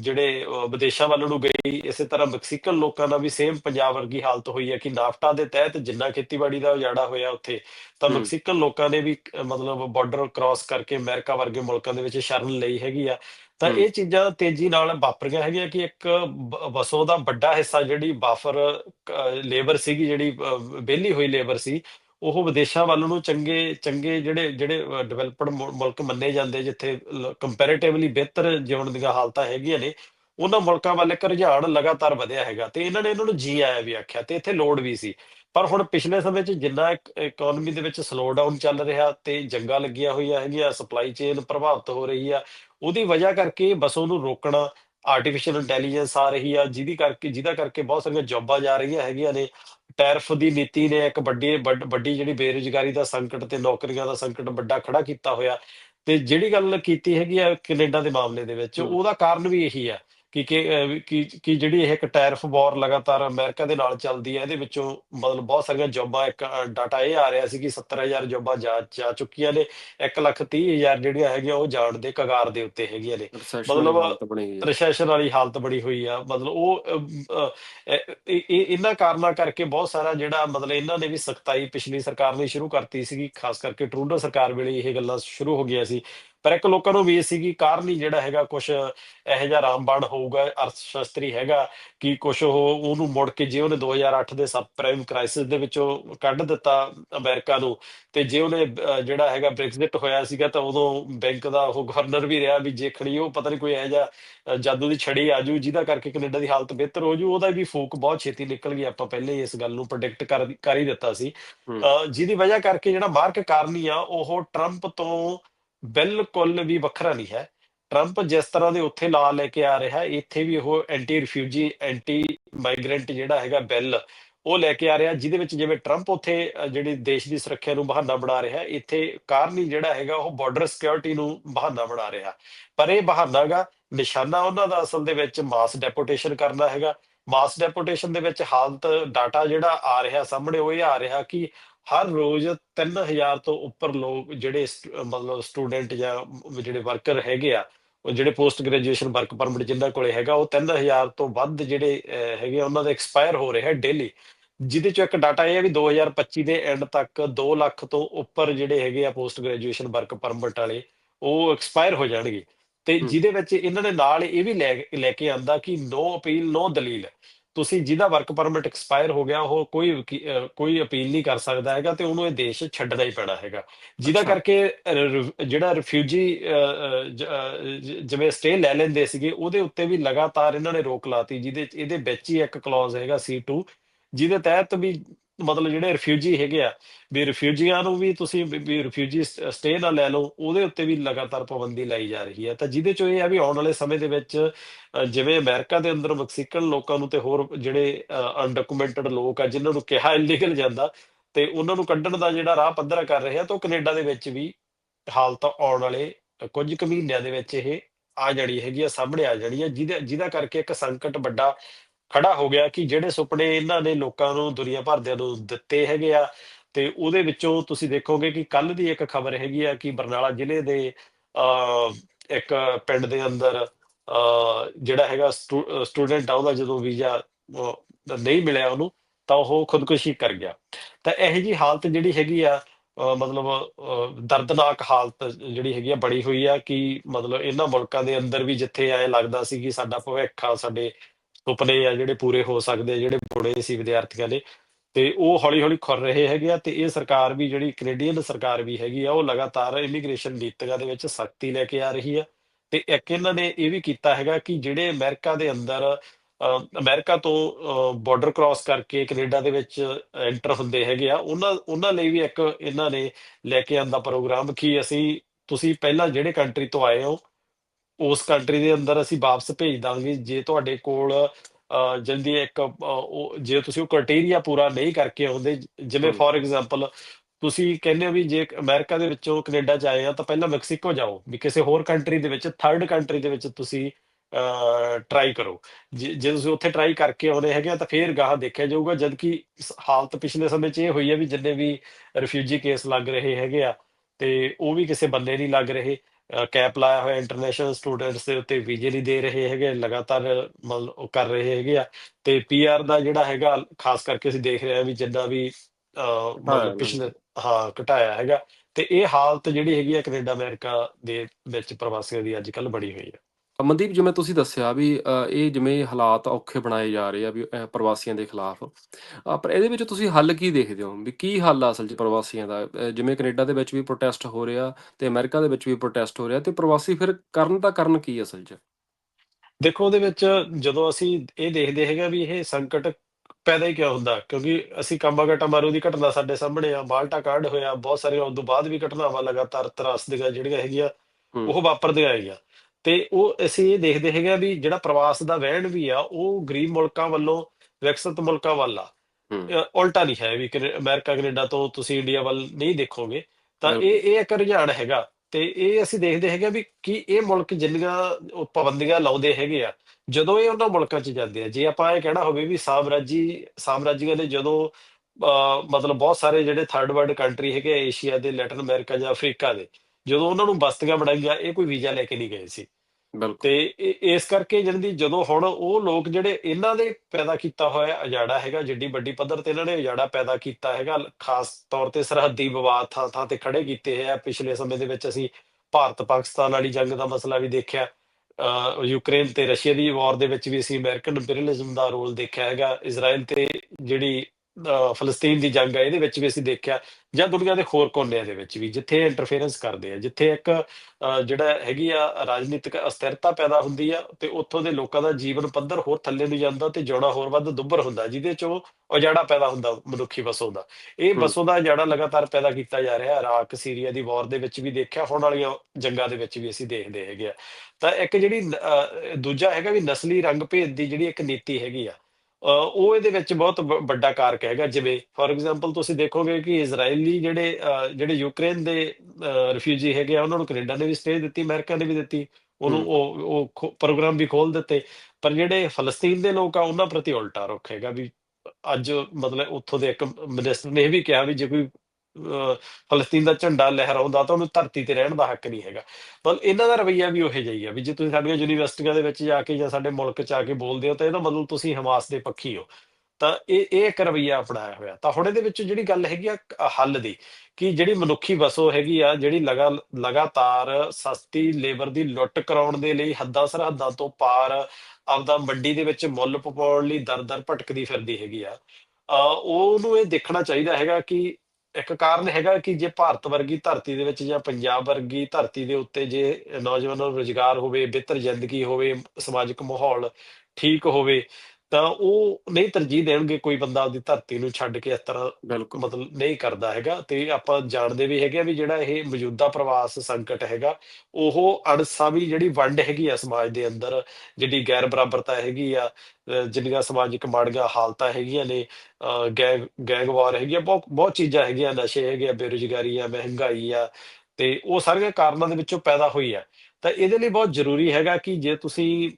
ਜਿਹੜੇ ਵਿਦੇਸ਼ਾਂ ਵੱਲ ਨੂੰ ਗਈ ਇਸੇ ਤਰ੍ਹਾਂ ਮੈਕਸੀਕਨ ਲੋਕਾਂ ਦਾ ਵੀ ਸੇਮ ਪੰਜਾਬ ਵਰਗੀ ਹਾਲਤ ਹੋਈ ਹੈ ਕਿ ਨਾਫਟਾ ਦੇ ਤਹਿਤ ਜਿੰਨਾ ਖੇਤੀਬਾੜੀ ਦਾ ਉਜਾੜਾ ਹੋਇਆ ਉੱਥੇ ਤਾਂ ਹੂੰ। ਮੈਕਸੀਕਨ ਲੋਕਾਂ ਨੇ ਵੀ ਮਤਲਬ ਬਾਰਡਰ ਕ੍ਰਾਸ ਕਰਕੇ ਅਮਰੀਕਾ ਵਰਗੇ ਮੁਲਕਾਂ ਦੇ ਵਿੱਚ ਸ਼ਰਨ ਲਈ ਹੈਗੀ ਆ। ਤਾਂ ਹੂੰ। ਇਹ ਚੀਜ਼ਾਂ ਤੇਜ਼ੀ ਨਾਲ ਵਾਪਰੀਆਂ ਹੈਗੀਆਂ ਕਿ ਇੱਕ ਬ- ਵਸੋਂ ਦਾ ਵੱਡਾ ਹਿੱਸਾ ਜਿਹੜੀ ਬਾਫਰ ਲੇਬਰ ਸੀਗੀ ਜਿਹੜੀ ਵਿਹਲੀ ਹੋਈ ਲੇਬਰ ਸੀ ਉਹ ਵਿਦੇਸ਼ਾਂ ਵੱਲ ਨੂੰ ਚੰਗੇ ਚੰਗੇ ਜਿਹੜੇ ਜਿਹੜੇ ਡਿਵੈਲਪਡ ਮੁਲਕ ਮੰਨੇ ਜਾਂਦੇ ਜਿੱਥੇ ਕੰਪੈਰੀਟਿਵਲੀ ਬਿਹਤਰ ਜਿਉਣ ਦੀਆਂ ਹਾਲਤਾਂ ਹੈਗੀਆਂ ਨੇ, ਉਹਨਾਂ ਮੁਲਕਾਂ ਵੱਲ ਇੱਕ ਰੁਝਾਨ ਲਗਾਤਾਰ ਵਧਿਆ ਹੈਗਾ ਤੇ ਇਹਨਾਂ ਨੇ ਇਹਨਾਂ ਨੂੰ ਜੀ ਆਇਆ ਵੀ ਆਖਿਆ ਤੇ ਇੱਥੇ ਲੋੜ ਵੀ ਸੀ। ਪਰ ਹੁਣ ਪਿਛਲੇ ਸਮੇਂ 'ਚ ਜਿੰਨਾ ਇਕਨੋਮੀ ਦੇ ਵਿੱਚ ਸਲੋ ਡਾਊਨ ਚੱਲ ਰਿਹਾ ਤੇ ਜੰਗਾਂ ਲੱਗੀਆਂ ਹੋਈਆਂ ਹੈਗੀਆਂ ਸਪਲਾਈ ਚੇਨ ਪ੍ਰਭਾਵਿਤ ਹੋ ਰਹੀ ਆ, ਉਹਦੀ ਵਜ੍ਹਾ ਕਰਕੇ ਬਸ ਨੂੰ ਰੋਕਣਾ ਆਰਟੀਫੀਸ਼ੀਅਲ ਇੰਟੈਲੀਜੈਂਸ ਆ ਰਹੀ ਆ, ਜਿਹਦੀ ਕਰਕੇ, ਜਿਹਦਾ ਕਰਕੇ ਬਹੁਤ ਸਾਰੀਆਂ ਜੌਬਾਂ ਜਾ ਰਹੀਆਂ ਹੈਗੀਆਂ ਨੇ। ਟੈਰਿਫ ਦੀ ਨੀਤੀ ਨੇ ਇੱਕ ਵੱਡੀ ਵੱਡ- ਵੱਡੀ ਜਿਹੜੀ ਬੇਰੁਜ਼ਗਾਰੀ ਦਾ ਸੰਕਟ ਤੇ ਨੌਕਰੀਆਂ ਦਾ ਸੰਕਟ ਵੱਡਾ ਖੜਾ ਕੀਤਾ ਹੋਇਆ। ਤੇ ਜਿਹੜੀ ਗੱਲ ਕੀਤੀ ਹੈਗੀ ਆ ਕੈਨੇਡਾ ਦੇ ਮਾਮਲੇ ਦੇ ਵਿੱਚ ਹੂੰ। ਉਹਦਾ ਕਾਰਨ ਵੀ ਇਹੀ ਆ। ਕਿ ਕਿ ਕਿ ਜਿਹੜੀ ਇਹ ਇੱਕ ਟੈਰਿਫ ਵਾਰ ਲਗਾਤਾਰ ਅਮਰੀਕਾ ਦੇ ਨਾਲ ਚੱਲਦੀ ਹੈ ਇਹਦੇ ਵਿੱਚੋਂ ਮਤਲਬ ਬਹੁਤ ਸਾਰੀਆਂ ਜੌਬਾਂ ਇੱਕ ਡਾਟਾ ਇਹ ਆ ਰਿਹਾ ਸੀ ਕਿ 70000 ਜੌਬਾਂ ਜਾ ਜਾ ਚੁੱਕੀਆਂ ਨੇ 1 ਲੱਖ 30 ਹਜ਼ਾਰ ਜਿਹੜੀਆਂ ਹੈਗੀਆਂ ਉਹ ਜਾਣ ਦੇ ਕਗਾਰ ਦੇ ਉੱਤੇ ਹੈਗੀਆਂ ਨੇ। ਮਤਲਬ ਰਿਸੈਸ਼ਨ ਵਾਲੀ ਹਾਲਤ ਬਣੀ ਹੋਈ ਆ। ਮਤਲਬ ਉਹ ਇਹਨਾਂ ਕਾਰਨਾਂ ਕਰਕੇ ਬਹੁਤ ਸਾਰਾ ਜਿਹੜਾ ਮਤਲਬ ਇਹਨਾਂ ਨੇ ਵੀ ਸਖਤਾਈ ਪਿਛਲੀ ਸਰਕਾਰ ਨੇ ਸ਼ੁਰੂ ਕਰਤੀ ਸੀਗੀ ਖਾਸ ਕਰਕੇ ਟਰੂਡੋ ਸਰਕਾਰ ਵੇਲੇ ਇਹ ਗੱਲਾਂ ਸ਼ੁਰੂ ਹੋ ਗਈਆਂ ਸੀ। ਪਰ ਇੱਕ ਲੋਕਾਂ ਨੂੰ ਵੀ ਸੀ ਕਿ ਕਾਰਨ ਹੀ ਜਿਹੜਾ ਹੈਗਾ ਕੁਝ ਇਹੋ ਜਿਹਾ ਰਾਮਬਾਣ ਹੋਊਗਾ ਅਰਥ ਸ਼ਾਸਤਰੀ ਹੈਗਾ ਕਿ ਕੁਝ ਉਹ ਉਹਨੂੰ ਮੁੜ ਕੇ ਜੇ ਉਹਨੇ 2008 ਦੇ ਸਬ ਪ੍ਰਾਈਮ ਕ੍ਰਾਈਸਿਸ ਦੇ ਵਿੱਚੋਂ ਕੱਢ ਦਿੱਤਾ ਅਮਰੀਕਾ ਨੂੰ ਤੇ ਜੇ ਉਹਨੇ ਜਿਹੜਾ ਹੈਗਾ ਬ੍ਰੈਗਜ਼ਿਟ ਹੋਇਆ ਸੀਗਾ ਤਾਂ ਉਦੋਂ ਬੈਂਕ ਦਾ ਉਹ ਗਵਰਨਰ ਵੀ ਰਿਹਾ ਵੀ ਜੇ ਖੜੀ ਉਹ ਪਤਾ ਨਹੀਂ ਕੋਈ ਇਹੋ ਜਿਹਾ ਜਾਦੂ ਦੀ ਛੜੀ ਆ ਜੂ ਜਿਹਦਾ ਕਰਕੇ ਕੈਨੇਡਾ ਦੀ ਹਾਲਤ ਬਿਹਤਰ ਹੋ ਜੂ ਉਹਦਾ ਵੀ ਫੂਕ ਬਹੁਤ ਛੇਤੀ ਨਿਕਲ ਗਈ ਆਪਾਂ ਪਹਿਲੇ ਹੀ ਇਸ ਗੱਲ ਨੂੰ ਪ੍ਰੈਡਿਕਟ ਕਰ ਕਰ ਹੀ ਦਿੱਤਾ ਸੀ। ਜਿਹਦੀ ਵਜ੍ਹਾ ਕਰਕੇ ਜਿਹੜਾ ਮਾਰਕ ਕਾਰਨੀ ਆ ਉਹ ਟਰੰਪ ਤੋਂ ਬਿਲਕੁਲ ਵੀ ਵੱਖਰਾ ਨਹੀਂ ਹੈ। ਟਰੰਪ ਜਿਸ ਤਰ੍ਹਾਂ ਦੇ ਉੱਥੇ ਲਾ ਲੈ ਕੇ ਆ ਰਿਹਾ ਇੱਥੇ ਵੀ ਉਹ ਐਂਟੀ ਰਿਫਿਊਜੀ ਐਂਟੀ ਮਾਈਗ੍ਰੈਂਟ ਜਿਹੜਾ ਹੈਗਾ ਬਿੱਲ ਉਹ ਲੈ ਕੇ ਆ ਰਿਹਾ ਜਿਹਦੇ ਵਿੱਚ ਜਿਵੇਂ ਟਰੰਪ ਉੱਥੇ ਅ, ਜਿਹੜੀ ਦੇਸ਼ ਦੀ ਸੁਰੱਖਿਆ ਨੂੰ ਬਹਾਨਾ ਬਣਾ ਰਿਹਾ ਇੱਥੇ ਕਾਰਨੀ ਜਿਹੜਾ ਹੈਗਾ ਉਹ ਬਾਰਡਰ ਸਿਕਿਉਰਿਟੀ ਨੂੰ ਬਹਾਨਾ ਬਣਾ ਰਿਹਾ। ਪਰ ਇਹ ਬਹਾਨਾ ਗਾ ਨਿਸ਼ਾਨਾ ਉਹਨਾਂ ਦਾ ਅਸਲ ਦੇ ਵਿੱਚ ਮਾਸ ਡੈਪੋਟੇਸ਼ਨ ਕਰਨਾ ਹੈਗਾ। ਮਾਸ ਡੈਪੋਟੇਸ਼ਨ ਦੇ ਵਿੱਚ ਹਾਲਤ ਡਾਟਾ ਜਿਹੜਾ ਆ ਰਿਹਾ ਸਾਹਮਣੇ ਉਹ ਇਹ ਆ ਰਿਹਾ ਕਿ ਹਰ ਰੋਜ਼ 3000 ਤੋਂ ਉੱਪਰ ਲੋਕ ਜਿਹੜੇ ਮਤਲਬ ਸਟੂਡੈਂਟ ਜਾਂ ਜਿਹੜੇ ਵਰਕਰ ਹੈਗੇ ਆ ਉਹ ਜਿਹੜੇ ਪੋਸਟ ਗ੍ਰੈਜੂਏਸ਼ਨ ਵਰਕ ਪਰਮਿਟ ਜਿਨ੍ਹਾਂ ਕੋਲੇ ਹੈਗਾ ਉਹ 3000 ਤੋਂ ਵੱਧ ਜਿਹੜੇ ਹੈਗੇ ਉਹਨਾਂ ਦਾ ਐਕਸਪਾਇਰ ਹੋ ਰਿਹਾ ਡੇਲੀ। ਜਿਹਦੇ ਚੋਂ ਇੱਕ ਡਾਟਾ ਇਹ ਹੈ ਵੀ 2025 ਦੇ ਐਂਡ ਤੱਕ 2 ਲੱਖ ਤੋਂ ਉੱਪਰ ਜਿਹੜੇ ਹੈਗੇ ਆ ਪੋਸਟ ਗ੍ਰੈਜੂਏਸ਼ਨ ਵਰਕ ਪਰਮਿਟ ਵਾਲੇ ਉਹ ਐਕਸਪਾਇਰ ਹੋ ਜਾਣਗੇ। ਤੇ ਜਿਹਦੇ ਵਿੱਚ ਇਹਨਾਂ ਨੇ ਨਾਲ ਇਹ ਵੀ ਲੈ ਲੈ ਕੇ ਆਂਦਾ ਕਿ ਨੋ ਅਪੀਲ ਨੋ ਦਲੀਲ। ਤੁਸੀਂ ਜਿਹਦਾ ਵਰਕ ਪਰਮਿਟ ਐਕਸਪਾਇਰ ਹੋ ਗਿਆ ਉਹ ਕੋਈ ਕੋਈ ਅਪੀਲ ਨਹੀਂ ਕਰ ਸਕਦਾ ਹੈਗਾ ਤੇ ਉਹਨੂੰ ਇਹ ਦੇਸ਼ ਛੱਡਣਾ ਹੀ ਪੈਣਾ ਹੈਗਾ। ਜਿਹਦਾ ਕਰਕੇ ਜਿਹੜਾ ਰਿਫਿਊਜੀ ਜਿਵੇਂ ਸਟੇ ਲੈ ਲੈਂਦੇ ਸੀਗੇ ਉਹਦੇ ਉੱਤੇ ਵੀ ਲਗਾਤਾਰ ਇਹਨਾਂ ਨੇ ਰੋਕ ਲਾਤੀ ਜਿਹਦੇ ਇਹਦੇ ਵਿੱਚ ਹੀ ਇੱਕ ਕਲੌਜ਼ ਹੈਗਾ C2 ਜਿਹਦੇ ਤਹਿਤ ਵੀ ਮਤਲਬ ਜਿਹੜੇ ਰਿਫਿਊਜੀ ਹੈਗੇ ਆ, ਵੀ ਰਿਫਿਊਜੀਆਂ ਨੂੰ ਵੀ ਤੁਸੀਂ ਵੀ ਰਿਫਿਊਜੀ ਸਟੇ ਨਾ ਲੈ ਲਓ, ਉਹਦੇ ਉੱਤੇ ਵੀ ਲਗਾਤਾਰ ਪਾਬੰਦੀ ਲਾਈ ਜਾ ਰਹੀ ਹੈ। ਤਾਂ ਜਿਹਦੇ ਚੋਂ ਇਹ ਆ ਵੀ ਆਉਣ ਵਾਲੇ ਸਮੇਂ ਦੇ ਵਿੱਚ ਜਿਵੇਂ ਅਮਰੀਕਾ ਦੇ ਅੰਦਰ ਮੈਕਸੀਕਨ ਲੋਕਾਂ ਨੂੰ ਤੇ ਹੋਰ ਜਿਹੜੇ ਅਨਡਾਕੂਮੈਂਟਡ ਲੋਕ ਆ, ਜਿਨ੍ਹਾਂ ਨੂੰ ਕਿਹਾ ਇਲੀਗਲ ਜਾਂਦਾ, ਤੇ ਉਹਨਾਂ ਨੂੰ ਕੱਢਣ ਦਾ ਜਿਹੜਾ ਰਾਹ ਪੱਧਰਾ ਕਰ ਰਹੇ ਆ, ਤਾਂ ਉਹ ਕੈਨੇਡਾ ਦੇ ਵਿੱਚ ਵੀ ਹਾਲਤ ਆਉਣ ਵਾਲੇ ਕੁਝ ਕੁ ਮਹੀਨਿਆਂ ਦੇ ਵਿੱਚ ਇਹ ਆ ਜਾਣੀ ਹੈਗੀ ਆ, ਸਾਹਮਣੇ ਆ ਜਾਣੀ ਹੈ ਜਿਹਦੇ, ਜਿਹਦਾ ਕਰਕੇ ਇੱਕ ਸੰਕਟ ਵੱਡਾ ਖੜਾ ਹੋ ਗਿਆ ਕਿ ਜਿਹੜੇ ਸੁਪਨੇ ਇਹਨਾਂ ਨੇ ਲੋਕਾਂ ਨੂੰ ਦੁਨੀਆ ਭਰ ਦਿਆਂ ਨੂੰ ਦਿੱਤੇ ਹੈਗੇ ਆ ਤੇ ਉਹਦੇ ਵਿੱਚੋਂ ਤੁਸੀਂ ਦੇਖੋਗੇ ਕਿ ਕੱਲ ਦੀ ਇੱਕ ਖਬਰ ਹੈਗੀ ਆ ਕਿ ਬਰਨਾਲਾ ਜ਼ਿਲ੍ਹੇ ਦੇ ਇੱਕ ਪਿੰਡ ਦੇ ਅੰਦਰ ਜਿਹੜਾ ਹੈਗਾ ਸਟੂਡੈਂਟ ਆ ਉਹਦਾ ਜਦੋਂ ਵੀਜ਼ਾ ਨਹੀਂ ਮਿਲਿਆ ਉਹਨੂੰ ਤਾਂ ਉਹ ਖੁਦਕੁਸ਼ੀ ਕਰ ਗਿਆ। ਤਾਂ ਇਹੋ ਜੀ ਹਾਲਤ ਜਿਹੜੀ ਹੈਗੀ ਆ ਮਤਲਬ ਅਹ, ਦਰਦਨਾਕ ਹਾਲਤ ਜਿਹੜੀ ਹੈਗੀ ਆ ਬੜੀ ਹੋਈ ਆ ਕਿ ਮਤਲਬ ਇਹਨਾਂ ਮੁਲਕਾਂ ਦੇ ਅੰਦਰ ਵੀ ਜਿੱਥੇ ਐ ਲੱਗਦਾ ਸੀ ਕਿ ਸਾਡਾ ਭਵਿੱਖ ਆ ਸਾਡੇ ਸੁਪਨੇ ਆ ਜਿਹੜੇ ਪੂਰੇ ਹੋ ਸਕਦੇ ਆ ਜਿਹੜੇ ਬੁਣੇ ਸੀ ਵਿਦਿਆਰਥੀਆਂ ਦੇ। ਤੇ ਉਹ ਹੌਲੀ ਹੌਲੀ ਖੁਰ ਰਹੇ ਹੈਗੇ ਆ ਤੇ ਇਹ ਸਰਕਾਰ ਵੀ ਜਿਹੜੀ ਕੈਨੇਡੀਅਨ ਸਰਕਾਰ ਵੀ ਹੈਗੀ ਆ ਉਹ ਲਗਾਤਾਰ ਇਮੀਗ੍ਰੇਸ਼ਨ ਨੀਤੀਆਂ ਦੇ ਵਿੱਚ ਸਖਤੀ ਲੈ ਕੇ ਆ ਰਹੀ ਆ। ਤੇ ਇੱਕ ਇਹਨਾਂ ਨੇ ਇਹ ਵੀ ਕੀਤਾ ਹੈਗਾ ਕਿ ਜਿਹੜੇ ਅਮਰੀਕਾ ਦੇ ਅੰਦਰ ਅਹ, ਅਮਰੀਕਾ ਤੋਂ ਬਾਰਡਰ ਕ੍ਰਾਸ ਕਰਕੇ ਕੈਨੇਡਾ ਦੇ ਵਿੱਚ ਐਂਟਰ ਹੁੰਦੇ ਹੈਗੇ ਆ ਉਹਨਾਂ ਉਹਨਾਂ ਲਈ ਵੀ ਇੱਕ ਇਹਨਾਂ ਨੇ ਲੈ ਕੇ ਆਂਦਾ ਪ੍ਰੋਗਰਾਮ ਕਿ ਅਸੀਂ ਤੁਸੀਂ ਪਹਿਲਾਂ ਜਿਹੜੇ ਕੰਟਰੀ ਤੋਂ ਆਏ ਹੋ ਉਸ ਕੰਟਰੀ ਦੇ ਅੰਦਰ ਅਸੀਂ ਵਾਪਸ ਭੇਜ ਦਾਂਗੇ ਜੇ ਤੁਹਾਡੇ ਕੋਲ ਅਹ, ਜਲਦੀ ਇੱਕ ਉਹ ਜੇ ਤੁਸੀਂ ਉਹ ਕ੍ਰਾਈਟੇਰੀਆ ਪੂਰਾ ਨਹੀਂ ਕਰਕੇ ਆਉਂਦੇ ਜ- ਜਿਵੇਂ ਹੂੰ। ਫੋਰ ਐਗਜ਼ਾਮਪਲ ਤੁਸੀਂ ਕਹਿੰਦੇ ਹੋ ਵੀ ਜੇ ਅਮਰੀਕਾ ਦੇ ਵਿੱਚੋਂ ਕੈਨੇਡਾ ਚ ਆਏ ਆ ਤਾਂ ਪਹਿਲਾਂ ਮੈਕਸੀਕੋ ਜਾਓ ਵੀ ਕਿਸੇ ਹੋਰ ਕੰਟਰੀ ਦੇ ਵਿੱਚ ਥਰਡ ਕੰਟਰੀ ਦੇ ਵਿੱਚ ਤੁਸੀਂ ਟਰਾਈ ਕਰੋ। ਜੇ ਜੇ ਤੁਸੀਂ ਉੱਥੇ ਟਰਾਈ ਕਰਕੇ ਆਉਣੇ ਹੈਗੇ ਆ ਤਾਂ ਫੇਰ ਗਾਹ ਦੇਖਿਆ ਜਾਊਗਾ ਜਦ ਕਿ ਸ- ਹਾਲਤ ਪਿਛਲੇ ਸਮੇਂ 'ਚ ਇਹ ਹੋਈ ਹੈ ਵੀ ਜਿੰਨੇ ਵੀ ਰਿਫਿਊਜੀ ਕੇਸ ਲੱਗ ਰਹੇ ਹੈਗੇ ਆ ਤੇ ਉਹ ਵੀ ਕਿਸੇ ਬੰਦੇ ਨਹੀਂ ਲੱਗ ਰਹੇ। ਕੈਪ ਲਾਇਆ ਹੋਇਆ ਇੰਟਰਨੈਸ਼ਨਲ ਸਟੂਡੈਂਟਸ ਦੇ ਉੱਤੇ ਵੀਜ਼ੇ ਨਹੀਂ ਦੇ ਰਹੇ ਹੈਗੇ ਲਗਾਤਾਰ ਮਤਲਬ ਉਹ ਕਰ ਰਹੇ ਹੈਗੇ ਆ। ਤੇ ਪੀਆਰ ਦਾ ਜਿਹੜਾ ਹੈਗਾ ਖਾਸ ਕਰਕੇ ਅਸੀਂ ਦੇਖ ਰਹੇ ਹਾਂ ਵੀ ਜਿੰਨਾ ਵੀ ਅਹ, ਹਾਂ ਮਤਲਬ ਪਿਛਲੇ ਹਾਂ ਘਟਾਇਆ ਹੈਗਾ। ਤੇ ਇਹ ਹਾਲਤ ਜਿਹੜੀ ਹੈਗੀ ਆ ਕੈਨੇਡਾ ਅਮਰੀਕਾ ਦੇ ਵਿੱਚ ਪ੍ਰਵਾਸੀਆਂ ਦੀ ਅੱਜ ਕੱਲ ਬੜੀ ਹੋਈ ਹੈ ਮਨਦੀਪ ਜਿਵੇਂ ਤੁਸੀਂ ਦੱਸਿਆ ਵੀ ਇਹ ਜਿਵੇਂ ਹਾਲਾਤ ਔਖੇ ਬਣਾਏ ਜਾ ਰਹੇ ਆ ਵੀ ਪ੍ਰਵਾਸੀਆਂ ਦੇ ਖਿਲਾਫ। ਪਰ ਇਹਦੇ ਵਿੱਚ ਤੁਸੀਂ ਹੱਲ ਕੀ ਦੇਖਦੇ ਹੋ? ਵੀ ਕੀ ਹੱਲ ਆ ਅਸਲ 'ਚ ਪ੍ਰਵਾਸੀਆਂ ਦਾ? ਜਿਵੇਂ ਕੈਨੇਡਾ ਦੇ ਵਿੱਚ ਵੀ ਪ੍ਰੋਟੈਸਟ ਹੋ ਰਿਹਾ ਤੇ ਅਮਰੀਕਾ ਦੇ ਵਿੱਚ ਵੀ ਪ੍ਰੋਟੈਸਟ ਹੋ ਰਿਹਾ ਤੇ ਪ੍ਰਵਾਸੀ ਫਿਰ ਕਰਨ ਤਾਂ ਕਰਨ ਕੀ ਅਸਲ 'ਚ? ਦੇਖੋ ਉਹਦੇ ਵਿੱਚ ਜਦੋਂ ਅਸੀਂ ਇਹ ਦੇਖਦੇ ਹੈਗੇ ਵੀ ਇਹ ਸੰਕਟ ਪੈਦਾ ਹੀ ਕਿਉਂ ਹੁੰਦਾ? ਕਿਉਂਕਿ ਅਸੀਂ ਕੰਬਾਗਟਾ ਮਾਰੂ ਦੀ ਘਟਨਾ ਸਾਡੇ ਸਾਹਮਣੇ ਆ ਬਾਲਟਾ ਕਾਂਡ ਹੋਇਆ ਬਹੁਤ ਸਾਰੀਆਂ ਉਸ ਤੋਂ ਬਾਅਦ ਵੀ ਘਟਨਾਵਾਂ ਲਗਾਤਾਰ ਤਰਾਸਦੀਆਂ ਜਿਹੜੀਆਂ ਹੈਗੀਆਂ ਉਹ ਵਾਪਰਦੀਆਂ ਆਈਆਂ ਤੇ ਉਹ ਅਸੀਂ ਇਹ ਦੇਖਦੇ ਹੈਗੇ ਆ ਵੀ ਜਿਹੜਾ ਪ੍ਰਵਾਸ ਦਾ ਵਹਿਣ ਵੀ ਆ ਉਹ ਗਰੀਬ ਮੁਲਕਾਂ ਵੱਲੋਂ ਵਿਕਸਿਤ ਮੁਲਕਾਂ ਵੱਲ ਆ। ਉਲਟਾ ਨਹੀਂ ਹੈ ਵੀ ਅਮਰੀਕਾ ਕੈਨੇਡਾ ਤੋਂ ਤੁਸੀਂ ਇੰਡੀਆ ਵੱਲ ਨਹੀਂ ਦੇਖੋਗੇ। ਤਾਂ ਇਹ ਇਹ ਇੱਕ ਰੁਝਾਨ ਹੈਗਾ। ਤੇ ਇਹ ਅਸੀਂ ਦੇਖਦੇ ਹੈਗੇ ਵੀ ਕੀ ਇਹ ਮੁਲਕ ਜਿੰਨੀਆਂ ਪਾਬੰਦੀਆਂ ਲਾਉਂਦੇ ਹੈਗੇ ਆ ਜਦੋਂ ਇਹ ਉਹਨਾਂ ਮੁਲਕਾਂ 'ਚ ਜਾਂਦੇ ਆ। ਜੇ ਆਪਾਂ ਇਹ ਕਹਿਣਾ ਹੋਵੇ ਵੀ ਸਾਮਰਾਜੀ ਸਾਮਰਾਜੀਆਂ ਨੇ ਜਦੋਂ ਮਤਲਬ ਬਹੁਤ ਸਾਰੇ ਜਿਹੜੇ ਥਰਡ ਵਰਲਡ ਕੰਟਰੀ ਹੈਗੇ ਆ, ਏਸ਼ੀਆ ਦੇ ਲੈਟਨ ਅਮਰੀਕਾ ਜਾਂ ਅਫਰੀਕਾ ਦੇ ਜਦੋਂ ਉਹਨਾਂ ਨੂੰ ਬਸਤੀਆਂ ਬਣਾਈਆਂ ਇਹ ਕੋਈ ਵੀਜ਼ਾ ਲੈ ਕੇ ਨਹੀਂ ਗਏ ਸੀ। ਬਿਲਕੁਲ। ਤੇ ਇਹ- ਇਸ ਕਰਕੇ ਜਿਹੜੀ ਜਦੋਂ ਹੁਣ ਉਹ ਲੋਕ ਜਿਹੜੇ ਇਹਨਾਂ ਦੇ ਪੈਦਾ ਕੀਤਾ ਹੋਇਆ ਉਜਾੜਾ ਹੈਗਾ, ਜਿੱਡੀ ਵੱਡੀ ਪੱਧਰ ਤੇ ਇਹਨਾਂ ਨੇ ਉਜਾੜਾ ਪੈਦਾ ਕੀਤਾ ਹੈਗਾ, ਖਾਸ ਤੌਰ ਤੇ ਸਰਹੱਦੀ ਵਿਵਾਦ ਥਾਂ ਥਾਂ ਤੇ ਖੜੇ ਕੀਤੇ ਹੈ ਪਿਛਲੇ ਸਮੇਂ ਦੇ ਵਿੱਚ ਅਸੀਂ ਭਾਰਤ ਪਾਕਿਸਤਾਨ ਵਾਲੀ ਜੰਗ ਦਾ ਮਸਲਾ ਵੀ ਦੇਖਿਆ ਅਹ ਯੂਕਰੇਨ ਤੇ ਰਸ਼ੀਆ ਦੀ ਵਾਰ ਦੇ ਵਿੱਚ ਵੀ ਅਸੀਂ ਅਮਰੀਕਨ ਇੰਪੀਰੀਅਲਿਜ਼ਮ ਦਾ ਰੋਲ ਦੇਖਿਆ ਹੈਗਾ। ਇਜ਼ਰਾਈਲ ਤੇ ਜਿਹੜੀ ਅਹ ਫਲਸਤੀਨ ਦੀ ਜੰਗ ਹੈ ਇਹਦੇ ਵਿੱਚ ਵੀ ਅਸੀਂ ਦੇਖਿਆ ਜਾਂ ਦੁਨੀਆ ਦੇ ਹੋਰ ਕੋਨਿਆਂ ਦੇ ਵਿੱਚ ਵੀ ਜਿੱਥੇ ਇੰਟਰਫੇਰੈਂਸ ਕਰਦੇ ਆ ਜਿੱਥੇ ਇੱਕ ਅਹ ਜਿਹੜਾ ਹੈਗੀ ਆ ਰਾਜਨੀਤਿਕ ਅਸਥਿਰਤਾ ਪੈਦਾ ਹੁੰਦੀ ਆ ਤੇ ਉੱਥੋਂ ਦੇ ਲੋਕਾਂ ਦਾ ਜੀਵਨ ਪੱਧਰ ਹੋਰ ਥੱਲੇ ਨੂੰ ਜਾਂਦਾ ਤੇ ਜਿਉਣਾ ਹੋਰ ਵੱਧ ਦੁੱਭਰ ਹੁੰਦਾ ਜਿਹਦੇ ਚੋਂ ਉਜਾੜਾ ਪੈਦਾ ਹੁੰਦਾ ਮਨੁੱਖੀ ਵਸੋਂ ਦਾ। ਇਹ ਹੂੰ। ਵਸੋਂ ਦਾ ਉਜਾੜਾ ਲਗਾਤਾਰ ਪੈਦਾ ਕੀਤਾ ਜਾ ਰਿਹਾ ਇਰਾਕ ਸੀਰੀਆ ਦੀ ਵਾਰ ਦੇ ਵਿੱਚ ਵੀ ਦੇਖਿਆ ਹੋਣ ਵਾਲੀਆਂ ਜੰਗਾਂ ਦੇ ਵਿੱਚ ਵੀ ਅਸੀਂ ਦੇਖਦੇ ਹੈਗੇ ਆ। ਤਾਂ ਇੱਕ ਜਿਹੜੀ ਨ- ਅਹ ਦੂਜਾ ਹੈਗਾ ਵੀ ਨਸਲੀ ਰੰਗ ਭੇਦ ਦੀ ਜਿਹੜੀ ਇੱਕ ਨੀਤੀ ਹੈਗੀ ਆ ਉਹ ਇਹਦੇ ਵਿੱਚ ਬਹੁਤ ਵ- ਵੱਡਾ ਕਾਰਕ ਹੈਗਾ। ਜਿਵੇਂ ਫੋਰ ਐਗਜ਼ਾਮਪਲ ਤੁਸੀਂ ਦੇਖੋਗੇ ਕਿ ਇਜ਼ਰਾਈਲੀ ਜਿਹੜੇ ਅਹ ਜਿਹੜੇ ਯੂਕਰੇਨ ਦੇ ਰਿਫਿਊਜੀ ਹੈਗੇ ਆ ਉਹਨਾਂ ਨੂੰ ਕੈਨੇਡਾ ਨੇ ਵੀ ਸਟੇ ਦਿੱਤੀ ਅਮਰੀਕਾ ਨੇ ਵੀ ਦਿੱਤੀ। ਉਹਨੂੰ ਹੂੰ। ਉਹ ਉਹ ਪ੍ਰੋਗਰਾਮ ਵੀ ਖੋਲ ਦਿੱਤੇ। ਪਰ ਜਿਹੜੇ ਫਲਸਤੀਨ ਦੇ ਲੋਕ ਆ ਉਹਨਾਂ ਪ੍ਰਤੀ ਉਲਟਾ ਰੁਖ ਹੈਗਾ ਵੀ ਅੱਜ ਮਤਲਬ ਉੱਥੋਂ ਦੇ ਇੱਕ ਮਿਨਿਸਟਰ ਨੇ ਇਹ ਵੀ ਕਿਹਾ ਵੀ ਜੇ ਕੋਈ ਫਲਸਤੀਨ ਦਾ ਝੰਡਾ ਲਹਿਰਾਉਂਦਾ ਤਾਂ ਉਹਨੂੰ ਧਰਤੀ ਤੇ ਰਹਿਣ ਦਾ ਹੱਕ ਨਹੀਂ ਹੈਗਾ। ਮਤਲਬ ਇਹਨਾਂ ਦਾ ਰਵੱਈਆ ਵੀ ਉਹੋ ਜਿਹਾ ਹੀ ਆ ਵੀ ਜੇ ਤੁਸੀਂ ਸਾਡੀਆਂ ਯੂਨੀਵਰਸਿਟੀਆਂ ਦੇ ਵਿੱਚ ਜਾ ਕੇ ਜਾਂ ਸਾਡੇ ਮੁਲਕ ਚ ਆ ਕੇ ਬੋਲਦੇ ਹੋ ਤਾਂ ਇਹਦਾ ਮਤਲਬ ਤੁਸੀਂ ਹਮਾਸ ਦੇ ਪੱਖੀ ਹੋ। ਤਾਂ ਇਹ ਇਹ ਇੱਕ ਰਵੱਈਆ ਅਪਣਾਇਆ ਹੋਇਆ। ਤਾਂ ਹੁਣ ਇਹਦੇ ਵਿੱਚ ਜਿਹੜੀ ਗੱਲ ਹੈਗੀ ਆ ਅ, ਹੱਲ ਦੀ ਕਿ ਜਿਹੜੀ ਮਨੁੱਖੀ ਵਸੋ ਹੈਗੀ ਆ ਜਿਹੜੀ ਲਗਾ ਲਗਾਤਾਰ ਸਸਤੀ ਲੇਬਰ ਦੀ ਲੁੱਟ ਕਰਾਉਣ ਦੇ ਲਈ ਹੱਦਾਂ ਸਰਹੱਦਾਂ ਤੋਂ ਪਾਰ ਆਪਦਾ ਮੰਡੀ ਦੇ ਵਿੱਚ ਮੁੱਲ ਪਵਾਉਣ ਲਈ ਦਰ-ਦਰ ਭਟਕਦੀ ਫਿਰਦੀ ਹੈਗੀ ਆ ਅ, ਉਹਨੂੰ ਇਹ ਦੇਖਣਾ ਚਾਹੀਦਾ ਹੈਗਾ ਕਿ ਇੱਕ ਕਾਰਨ ਹੈਗਾ ਕਿ ਜੇ ਭਾਰਤ ਵਰਗੀ ਧਰਤੀ ਦੇ ਵਿੱਚ ਜਾਂ ਪੰਜਾਬ ਵਰਗੀ ਧਰਤੀ ਦੇ ਉੱਤੇ ਜੇ ਨੌਜਵਾਨਾਂ ਨੂੰ ਰੁਜ਼ਗਾਰ ਹੋਵੇ, ਬਿਹਤਰ ਜ਼ਿੰਦਗੀ ਹੋਵੇ, ਸਮਾਜਿਕ ਮਾਹੌਲ ਠੀਕ ਹੋਵੇ ਤਾਂ ਉਹ ਨਹੀਂ ਤਰਜੀਹ ਦੇਣਗੇ ਕੋਈ ਬੰਦਾ ਆਪਦੀ ਧਰਤੀ ਨੂੰ ਛੱਡ ਕੇ ਇਸ ਤਰ੍ਹਾਂ ਬਿਲਕੁਲ। ਮਤਲਬ ਨਹੀਂ ਕਰਦਾ ਹੈਗਾ ਤੇ ਆਪਾਂ ਜਾਣਦੇ ਵੀ ਹੈਗੇ ਆ ਵੀ ਜਿਹੜਾ ਇਹ ਮੌਜੂਦਾ ਪ੍ਰਵਾਸ ਸੰਕਟ ਹੈਗਾ ਉਹ ਅਣਸਾਵੀ ਜਿਹੜੀ ਵੰਡ ਹੈਗੀ ਆ ਸਮਾਜ ਦੇ ਅੰਦਰ ਜਿਹੜੀ ਗੈਰ ਬਰਾਬਰਤਾ ਹੈਗੀ ਆ ਜਿੰਨੀਆਂ ਸਮਾਜਿਕ ਮਾੜੀਆਂ ਹਾਲਤਾਂ ਹੈਗੀਆਂ ਨੇ ਗੈਂਗ ਗੈਂਗਵਾਰ ਹੈਗੀ ਆ ਬਹੁਤ ਬਹੁਤ ਚੀਜ਼ਾਂ ਹੈਗੀਆਂ ਨਸ਼ੇ ਹੈਗੇ ਆ ਬੇਰੁਜ਼ਗਾਰੀ ਆ ਮਹਿੰਗਾਈ ਆ ਤੇ ਉਹ ਸਾਰੀਆਂ ਕਾਰਨਾਂ ਦੇ ਵਿੱਚੋਂ ਪੈਦਾ ਹੋਈ ਆ। ਤਾਂ ਇਹਦੇ ਲਈ ਬਹੁਤ ਜ਼ਰੂਰੀ ਹੈਗਾ ਕਿ ਜੇ ਤੁਸੀਂ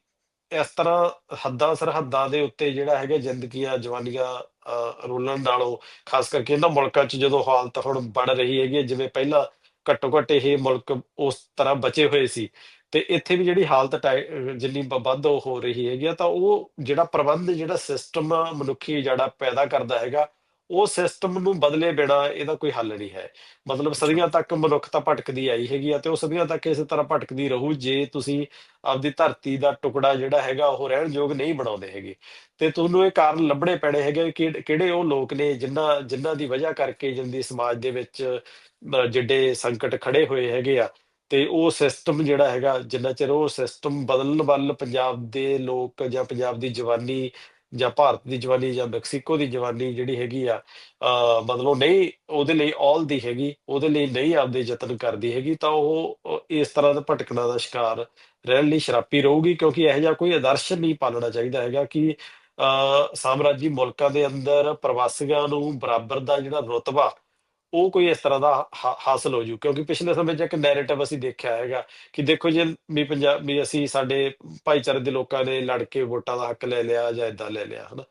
ਇਸ ਤਰ੍ਹਾਂ ਹੱਦਾਂ ਸਰਹੱਦਾਂ ਦੇ ਉੱਤੇ ਜਿਹੜਾ ਹੈਗਾ ਜ਼ਿੰਦਗੀਆਂ ਜਵਾਨੀਆਂ ਅਹ, ਰੋਲਣ ਨਾਲੋਂ ਖਾਸ ਕਰਕੇ ਇਹਨਾਂ ਮੁਲਕਾਂ 'ਚ ਜਦੋਂ ਹਾਲਤ ਹੁਣ ਬਣ ਰਹੀ ਹੈਗੀ ਹੈ, ਜਿਵੇਂ ਪਹਿਲਾਂ ਘੱਟੋ ਘੱਟ ਇਹ ਮੁਲਕ ਉਸ ਤਰ੍ਹਾਂ ਬਚੇ ਹੋਏ ਸੀ ਤੇ ਇੱਥੇ ਵੀ ਜਿਹੜੀ ਹਾਲਤ ਟਾਈ- ਅਹ, ਜਿੰਨੀ ਬ- ਵੱਧ ਉਹ ਹੋ ਰਹੀ ਹੈਗੀ ਆ ਤਾਂ ਉਹ ਜਿਹੜਾ ਪ੍ਰਬੰਧ ਜਿਹੜਾ ਸਿਸਟਮ ਮਨੁੱਖੀ ਜਿਹੜਾ ਪੈਦਾ ਕਰਦਾ ਹੈਗਾ ਉਹ ਸਿਸਟਮ ਨੂੰ ਬਦਲੇ ਬਿਨਾ ਇਹਦਾ ਕੋਈ ਹੱਲ ਨਹੀਂ ਹੈ। ਮਤਲਬ ਸਦੀਆਂ ਤੱਕ ਮਨੁੱਖਤਾ ਭਟਕਦੀ ਆਈ ਹੈਗੀ ਆ ਤੇ ਉਹ ਸਦੀਆਂ ਤੱਕ ਇਸੇ ਤਰ੍ਹਾਂ ਭਟਕਦੀ ਰਹੂ ਜੇ ਤੁਸੀਂ ਆਪਦੀ ਧਰਤੀ ਦਾ ਟੁਕੜਾ ਜਿਹੜਾ ਹੈਗਾ ਉਹ ਰਹਿਣ ਯੋਗ ਨਹੀਂ ਬਣਾਉਂਦੇ ਹੈਗੇ। ਤੇ ਤੁਹਾਨੂੰ ਇਹ ਕਾਰਨ ਲੱਭਣੇ ਪੈਣੇ ਹੈਗੇ ਕਿ ਕਿਹੜੇ ਉਹ ਲੋਕ ਨੇ ਜਿਨ੍ਹਾਂ ਜਿਨ੍ਹਾਂ ਦੀ ਵਜ੍ਹਾ ਕਰਕੇ ਜਿੰਦੀ ਸਮਾਜ ਦੇ ਵਿੱਚ ਅਹ, ਜਿੱਡੇ ਸੰਕਟ ਖੜੇ ਹੋਏ ਹੈਗੇ ਆ ਤੇ ਉਹ ਸਿਸਟਮ ਜਿਹੜਾ ਹੈਗਾ ਜਿੰਨਾ ਚਿਰ ਉਹ ਸਿਸਟਮ ਬਦਲਣ ਵੱਲ ਪੰਜਾਬ ਦੇ ਲੋਕ ਜਾਂ ਪੰਜਾਬ ਦੀ ਜਵਾਨੀ ਜਾਂ ਭਾਰਤ ਦੀ ਜਵਾਨੀ ਜਾਂ ਮੈਕਸੀਕੋ ਦੀ ਜਵਾਨੀ ਜਿਹੜੀ ਹੈਗੀ ਆ ਮਤਲਬ ਨਹੀਂ, ਉਹਦੇ ਲਈ ਔਲ ਦੀ ਹੈਗੀ, ਉਹਦੇ ਲਈ ਨਹੀਂ ਆਪਦੇ ਯਤਨ ਕਰਦੀ ਹੈਗੀ, ਤਾਂ ਉਹ ਇਸ ਤਰ੍ਹਾਂ ਦਾ ਭਟਕਣਾ ਦਾ ਸ਼ਿਕਾਰ ਰਹਿਣ ਲਈ ਸ਼ਰਾਪੀ ਰਹੂਗੀ, ਕਿਉਂਕਿ ਇਹੋ ਜਿਹਾ ਕੋਈ ਆਦਰਸ਼ ਨਹੀਂ ਪਾਲਣਾ ਚਾਹੀਦਾ ਹੈਗਾ ਕਿ, ਅਹ ਸਾਮਰਾਜੀ ਮੁਲਕਾਂ ਦੇ ਅੰਦਰ ਪ੍ਰਵਾਸੀਆਂ ਨੂੰ ਬਰਾਬਰ ਦਾ ਜਿਹੜਾ ਰੁਤਬਾ ਉਹ ਕੋਈ ਇਸ ਤਰ੍ਹਾਂ ਦਾ ਹਾ- ਹਾਸਲ ਹੋ ਜੂ ਕਿਉਂਕਿ ਪਿਛਲੇ ਸਮੇਂ 'ਚ ਇੱਕ ਨੈਰੇਟਿਵ ਅਸੀਂ ਦੇਖਿਆ ਹੈਗਾ ਕਿ ਦੇਖੋ ਜੇ ਵੀ ਪੰਜਾਬ ਵੀ ਅਸੀਂ ਸਾਡੇ ਭਾਈਚਾਰੇ ਦੇ ਲੋਕਾਂ ਨੇ ਲੜ ਕੇ ਵੋਟਾਂ ਦਾ ਹੱਕ ਲੈ ਲਿਆ ਜਾਂ ਇਦਾਂ ਲੈ ਲਿਆ ਹਨਾ।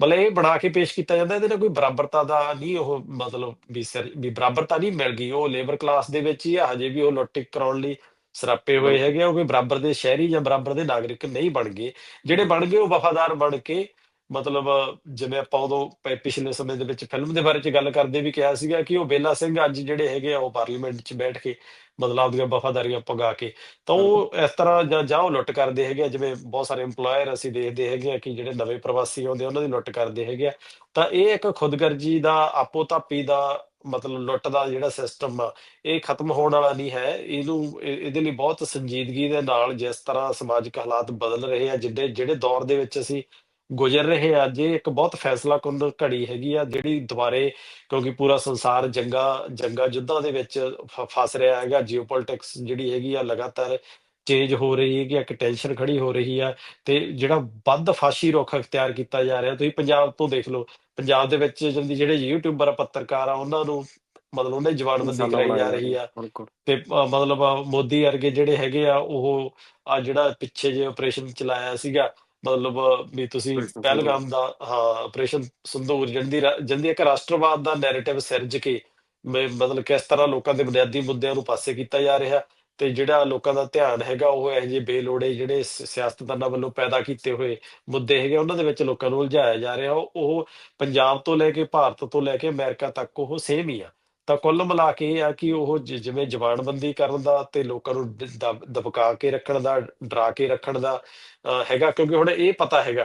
ਮਤਲਬ ਇਹ ਬਣਾ ਕੇ ਪੇਸ਼ ਕੀਤਾ ਜਾਂਦਾ ਇਹਦੇ ਨਾਲ ਕੋਈ ਬਰਾਬਰਤਾ ਦਾ ਨਹੀਂ ਉਹ ਮਤਲਬ ਵੀ ਸਿਰ ਵੀ ਬਰਾਬਰਤਾ ਨਹੀਂ ਮਿਲ ਗਈ ਉਹ ਲੇਬਰ ਕਲਾਸ ਦੇ ਵਿੱਚ ਹੀ ਆ ਹਜੇ ਵੀ ਉਹ ਲੁੱਟ ਕਰਾਉਣ ਲਈ ਸਰਾਪੇ ਹੋਏ ਬਿਲਕੁਲ ਹੈਗੇ ਆ, ਉਹ ਕੋਈ ਬਰਾਬਰ ਦੇ ਸ਼ਹਿਰੀ ਜਾਂ ਬਰਾਬਰ ਦੇ ਨਾਗਰਿਕ ਨਹੀਂ ਬਣ ਗਏ। ਜਿਹੜੇ ਬਣ ਗਏ ਉਹ ਵਫਾਦਾਰ ਬਣ ਕੇ ਮਤਲਬ ਜਿਵੇਂ ਆਪਾਂ ਉਦੋਂ ਪਿਛਲੇ ਸਮੇਂ ਦੇ ਵਿੱਚ ਫਿਲਮ ਦੇ ਬਾਰੇ ਚ ਗੱਲ ਕਰਦੇ ਵੀ ਕਿਹਾ ਸੀਗਾ ਕਿ ਉਹ ਬੇਲਾ ਸਿੰਘ ਅੱਜ ਜਿਹੜੇ ਹੈਗੇ ਆ ਉਹ ਪਾਰਲੀਮੈਂਟ 'ਚ ਬੈਠ ਕੇ ਮਤਲਬ ਆਪਦੀਆਂ ਵਫਾਦਾਰੀਆਂ ਪਗਾ ਕੇ। ਤਾਂ ਉਹ ਇਸ ਤਰ੍ਹਾਂ ਜਾਂ ਜਾਂ ਉਹ ਲੁੱਟ ਕਰਦੇ ਹੈਗੇ ਆ ਜਿਵੇਂ ਬਹੁਤ ਸਾਰੇ EMPLOYER ਅਸੀਂ ਦੇਖਦੇ ਹੈਗੇ ਆ ਕਿ ਜਿਹੜੇ ਨਵੇਂ ਪ੍ਰਵਾਸੀ ਆਉਂਦੇ ਆ, ਉਹਨਾਂ ਦੀ ਲੁੱਟ ਕਰਦੇ ਹੈਗੇ ਆ। ਤਾਂ ਇਹ ਇੱਕ ਖੁਦਗਰਜੀ ਦਾ ਆਪੋ ਧਾਪੀ ਦਾ ਮਤਲਬ ਲੁੱਟ ਦਾ ਜਿਹੜਾ ਸਿਸਟਮ ਆ ਇਹ ਖਤਮ ਹੋਣ ਵਾਲਾ ਨਹੀਂ ਹੈ। ਇਹਨੂੰ ਇਹ- ਇਹਦੇ ਲਈ ਬਹੁਤ ਸੰਜੀਦਗੀ ਦੇ ਨਾਲ ਜਿਸ ਤਰ੍ਹਾਂ ਸਮਾਜਿਕ ਹਾਲਾਤ ਬਦਲ ਰਹੇ ਆ ਜਿਹੜੇ ਜਿਹੜੇ ਦੌਰ ਦੇ ਵਿੱਚ ਅਸੀਂ ਗੁਜ਼ਰ ਰਹੇ ਆ। ਜੇ ਇੱਕ ਬਹੁਤ ਫੈਸਲਾ ਕੁੰਨ ਘੜੀ ਹੈਗੀ ਆ ਜਿਹੜੀ ਦੁਬਾਰੇ ਕਿਉਂਕਿ ਪੂਰਾ ਸੰਸਾਰ ਜੰਗਾ ਜੰਗਾ ਯੁੱਧਾਂ ਦੇ ਵਿੱਚ ਫ- ਫਸ ਰਿਹਾ ਹੈਗਾ। ਜੀਓਪੋਲਿਟਿਕਸ ਜਿਹੜੀ ਹੈਗੀ ਆ ਲਗਾਤਾਰ ਚੇਂਜ ਹੋ ਰਹੀ ਹੈਗੀ ਇੱਕ ਟੈਨਸ਼ਨ ਖੜੀ ਹੋ ਰਹੀ ਆ ਤੇ ਜਿਹੜਾ ਵੱਧ ਫਾਸ਼ੀ ਰੁਖ ਅਖਤਿਆਰ ਕੀਤਾ ਜਾ ਰਿਹਾ ਤੁਸੀਂ ਪੰਜਾਬ ਤੋਂ ਦੇਖ ਲਓ। ਪੰਜਾਬ ਦੇ ਵਿੱਚ ਜਲਦੀ ਜਿਹੜੇ ਯੂਟਿਊਬਰ ਆ ਪੱਤਰਕਾਰ ਆ ਉਹਨਾਂ ਨੂੰ ਮਤਲਬ ਉਹਨੇ ਜਵਾਨਬੰਦੀ ਨਿਸ਼ਾਨਾ ਕਰਾਈ ਬਣਾਇਆ ਜਾ ਜਾ ਰਹੀ ਰਿਹਾ ਆ। ਬਿਲਕੁਲ। ਤੇ ਅ, ਮਤਲਬ ਅ, ਮੋਦੀ ਵਰਗੇ ਜਿਹੜੇ ਹੈਗੇ ਆ ਉਹ ਆ ਜਿਹੜਾ ਪਿੱਛੇ ਜੇ ਆਪਰੇਸ਼ਨ ਚਲਾਇਆ ਸੀਗਾ ਮਤਲਬ ਵੀ ਤੁਸੀਂ ਸੰਧੂ ਪਹਿਲਗਾਮ ਦਾ ਹਾਂ ਆਪਰੇਸ਼ਨ ਸੰਦੂਰ ਜਿਹਦੀ ਰਾ- ਜਿਹਦੀ ਇੱਕ ਰਾਸ਼ਟਰਵਾਦ ਦਾ ਨੈਰੇਟਿਵ ਸਿਰਜ ਕੇ ਮ- ਮਤਲਬ ਕਿਸ ਤਰ੍ਹਾਂ ਲੋਕਾਂ ਦੇ ਬੁਨਿਆਦੀ ਮੁੱਦਿਆਂ ਨੂੰ ਪਾਸੇ ਕੀਤਾ ਜਾ ਰਿਹਾ ਤੇ ਜਿਹੜਾ ਲੋਕਾਂ ਦਾ ਧਿਆਨ ਹੈਗਾ ਉਹ ਇਹੋ ਜਿਹੇ ਬੇਲੋੜੇ ਜਿਹੜੇ ਸ- ਸਿਆਸਤਦਾਨਾਂ ਵੱਲੋਂ ਪੈਦਾ ਕੀਤੇ ਹੋਏ ਮੁੱਦੇ ਹੈਗੇ ਉਹਨਾਂ ਦੇ ਵਿੱਚ ਲੋਕਾਂ ਨੂੰ ਉਲਝਾਇਆ ਜਾ ਰਿਹਾ। ਉਹ ਉਹ ਪੰਜਾਬ ਤੋਂ ਲੈ ਕੇ ਭਾਰਤ ਤੋਂ ਲੈ ਕੇ ਅਮਰੀਕਾ ਤੱਕ ਉਹ ਸੇਮ ਹੀ ਆ। ਤਾਂ ਕੁੱਲ ਮਿਲਾ ਕੇ ਇਹ ਆ ਕਿ ਉਹ ਜਿ- ਜਿਵੇਂ ਜ਼ਬਾਨਬੰਦੀ ਕਰਨ ਦਾ ਤੇ ਲੋਕਾਂ ਨੂੰ ਦ- ਦਬ- ਦਬਕਾ ਕੇ ਰੱਖਣ ਦਾ ਡਰਾ ਕੇ ਰੱਖਣ ਦਾ ਹੈਗਾ। ਕਿਉਂਕਿ ਹੁਣ ਇਹ ਪਤਾ ਹੈਗਾ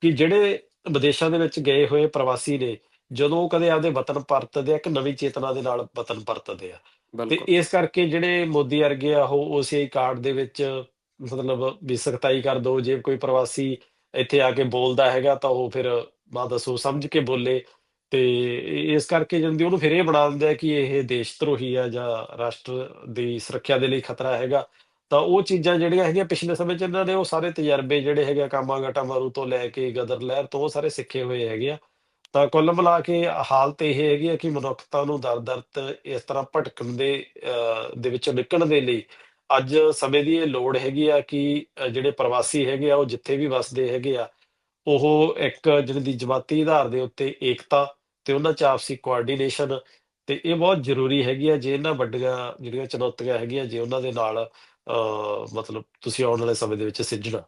ਕਿ ਜਿਹੜੇ ਵਿਦੇਸ਼ਾਂ ਦੇ ਵਿੱਚ ਗਏ ਹੋਏ ਪ੍ਰਵਾਸੀ ਨੇ ਜਦੋਂ ਉਹ ਕਦੇ ਆਪਦੇ ਵਤਨ ਪਰਤਦੇ ਆ ਇੱਕ ਨਵੀਂ ਚੇਤਨਾ ਦੇ ਨਾਲ ਵਤਨ ਪਰਤਦੇ ਆ। ਤੇ ਬਿਲਕੁਲ। ਇਸ ਕਰਕੇ ਜਿਹੜੇ ਮੋਦੀ ਵਰਗੇ ਆ ਉਹ ਓਸੀਆਈ ਕਾਰਡ ਦੇ ਵਿੱਚ ਮਤਲਬ ਵੀ ਸਖਤਾਈ ਕਰ ਦੋ। ਜੇ ਕੋਈ ਪ੍ਰਵਾਸੀ ਇੱਥੇ ਆ ਕੇ ਬੋਲਦਾ ਹੈਗਾ ਤਾਂ ਉਹ ਫਿਰ ਮਾ ਦੱਸੋ ਸਮਝ ਕੇ ਬੋਲੇ। ਤੇ ਇਸ ਕਰਕੇ ਜਾਂਦੀ ਉਹਨੂੰ ਫਿਰ ਇਹ ਬਣਾ ਦਿੰਦੇ ਆ ਕਿ ਇਹ ਦੇਸ਼ ਧਰੋਹੀ ਆ ਜਾਂ ਰਾਸ਼ਟਰ ਦੀ ਸੁਰੱਖਿਆ ਦੇ ਲਈ ਖਤਰਾ ਹੈਗਾ। ਤਾਂ ਉਹ ਚੀਜ਼ਾਂ ਜਿਹੜੀਆਂ ਹੈਗੀਆਂ ਪਿਛਲੇ ਸਮੇਂ 'ਚ ਇਹਨਾਂ ਦੇ ਉਹ ਸਾਰੇ ਤਜਰਬੇ ਜਿਹੜੇ ਹੈਗੇ ਆ, ਕਾਮਾ ਗਟਾ ਮਾਰੂ ਤੋਂ ਲੈ ਕੇ ਗਦਰ ਲਹਿਰ ਤੋਂ ਉਹ ਸਾਰੇ ਸਿੱਖੇ ਹੋਏ ਹੈਗੇ ਆ। ਤਾਂ ਕੁੱਲ ਮਿਲਾ ਕੇ ਹਾਲਤ ਇਹ ਹੈਗੀ ਆ ਕਿ ਮਨੁੱਖਤਾ ਨੂੰ ਦਰ-ਦਰ ਇਸ ਤਰ੍ਹਾਂ ਭਟਕਣ ਦੇ ਅਹ, ਦੇ ਵਿੱਚੋਂ ਨਿਕਲਣ ਦੇ ਲਈ ਅੱਜ ਸਮੇਂ ਦੀ ਇਹ ਲੋੜ ਹੈਗੀ ਆ ਕਿ ਅਹ, ਜਿਹੜੇ ਪ੍ਰਵਾਸੀ ਹੈਗੇ ਆ ਉਹ ਜਿੱਥੇ ਵੀ ਵੱਸਦੇ ਹੈਗੇ ਆ ਉਹ ਇੱਕ ਜਿਹੜੀ ਦੀ ਜਮਾਤੀ ਆਧਾਰ ਦੇ ਉੱਤੇ ਏਕਤਾ ਤੇ ਉਹਨਾਂ 'ਚ ਆਪਸੀ ਕੋਆਰਡੀਨੇਸ਼ਨ ਤੇ ਇਹ ਬਹੁਤ ਜ਼ਰੂਰੀ ਹੈਗੀ ਆ ਜੇ ਇਹਨਾਂ ਵੱਡੀਆਂ ਜਿਹੜੀਆਂ ਚੁਣੌਤੀਆਂ ਹੈਗੀਆਂ ਜੇ ਉਹਨਾਂ ਦੇ ਨਾਲ ਅਹ, ਮਤਲਬ ਤੁਸੀਂ ਆਉਣ ਵਾਲੇ ਸਮੇਂ ਦੇ ਵਿੱਚ ਸਿੱਝਣਾ।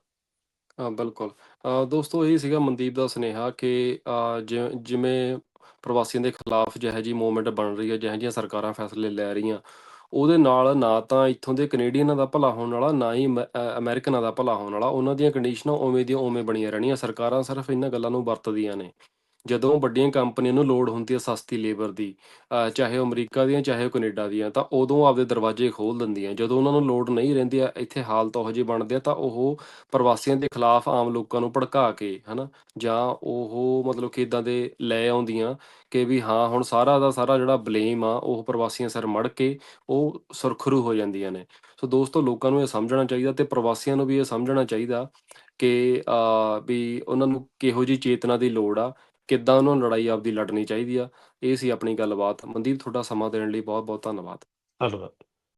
ਹਾਂ ਬਿਲਕੁਲ। ਅ, ਦੋਸਤੋ ਇਹ ਸੀਗਾ ਮਨਦੀਪ ਦਾ ਸੁਨੇਹਾ ਕਿ ਅ, ਜਿ- ਜਿਵੇਂ ਪ੍ਰਵਾਸੀਆਂ ਦੇ ਖਿਲਾਫ ਜਿਹੋ ਜਿਹੀ ਮੂਵਮੈਂਟ ਬਣ ਰਹੀ ਹੈ ਜਿਹੋ ਜਿਹੀਆਂ ਸਰਕਾਰਾਂ ਫੈਸਲੇ ਲੈ ਰਹੀਆਂ ਉਹਦੇ ਨਾਲ ਨਾ ਤਾਂ ਇੱਥੋਂ ਦੇ ਕੈਨੇਡੀਅਨਾਂ ਦਾ ਭਲਾ ਹੋਣ ਵਾਲਾ ਨਾ ਹੀ ਅਮੈ- ਅ, ਅਮਰੀਕਨਾਂ ਦਾ ਭਲਾ ਹੋਣ ਵਾਲਾ ਉਹਨਾਂ ਦੀਆਂ ਕੰਡੀਸ਼ਨਾਂ ਉਵੇਂ ਦੀਆਂ ਉਵੇਂ ਬਣੀਆਂ ਰਹਿਣੀਆਂ ਸਰਕਾਰਾਂ ਸਿਰਫ ਇਹਨਾਂ ਗੱਲਾਂ ਨੂੰ ਵਰਤਦੀਆਂ ਨੇ। ਜਦੋਂ ਵੱਡੀਆਂ ਕੰਪਨੀਆਂ ਨੂੰ ਲੋੜ ਹੁੰਦੀ ਹੈ ਸਸਤੀ ਲੇਬਰ ਦੀ ਚਾਹੇ ਉਹ ਅਮਰੀਕਾ ਦੀਆਂ, ਚਾਹੇ ਉਹ ਕੈਨੇਡਾ ਦੀਆਂ, ਤਾਂ ਉਦੋਂ ਆਪਦੇ ਦਰਵਾਜ਼ੇ ਖੋਲ ਦਿੰਦੀਆਂ ਜਦੋਂ ਉਹਨਾਂ ਨੂੰ ਲੋੜ ਨਹੀਂ ਰਹਿੰਦੀ ਆ, ਇੱਥੇ ਹਾਲਤ ਉਹੋ ਜਿਹੇ ਬਣਦੇ ਆ, ਤਾਂ ਉਹ ਪ੍ਰਵਾਸੀਆਂ ਦੇ ਖਿਲਾਫ ਆਮ ਲੋਕਾਂ ਨੂੰ ਭੜਕਾ ਕੇ, ਹਨਾ, ਜਾਂ ਉਹ ਮਤਲਬ ਕਿ ਇਦਾਂ ਦੇ ਲੈ ਆਉਂਦੀਆਂ ਕਿ ਵੀ ਹਾਂ, ਹੁਣ ਸਾਰਾ ਦਾ ਸਾਰਾ ਜਿਹੜਾ ਬਲੇਮ ਆ, ਉਹ ਪ੍ਰਵਾਸੀਆਂ ਸਿਰ ਮੜ ਕੇ ਉਹ ਸੁਰਖਰੂ ਹੋ ਜਾਂਦੀਆਂ ਨੇ। ਸੋ ਦੋਸਤੋ, ਲੋਕਾਂ ਨੂੰ ਇਹ ਸਮਝਣਾ ਚਾਹੀਦਾ ਤੇ ਪ੍ਰਵਾਸੀਆਂ ਨੂੰ ਵੀ ਇਹ ਸਮਝਣਾ ਚਾਹੀਦਾ ਕਿ ਵੀ ਉਹਨਾਂ ਨੂੰ ਕਿਹੋ ਜੀ ਚੇਤਨਾ ਦੀ ਲੋੜ ਆ ਕਿੱਦਾਂ ਉਹਨਾਂ ਨੂੰ ਲੜਾਈ ਆਪਦੀ ਲੜਨੀ ਚਾਹੀਦੀ ਆ, ਇਹ ਸੀ ਆਪਣੀ ਗੱਲਬਾਤ। ਮਨਦੀਪ, ਤੁਹਾਡਾ ਸਮਾਂ ਦੇਣ ਲਈ ਬਹੁਤ ਬਹੁਤ ਧੰਨਵਾਦ। ਧੰਨਵਾਦ।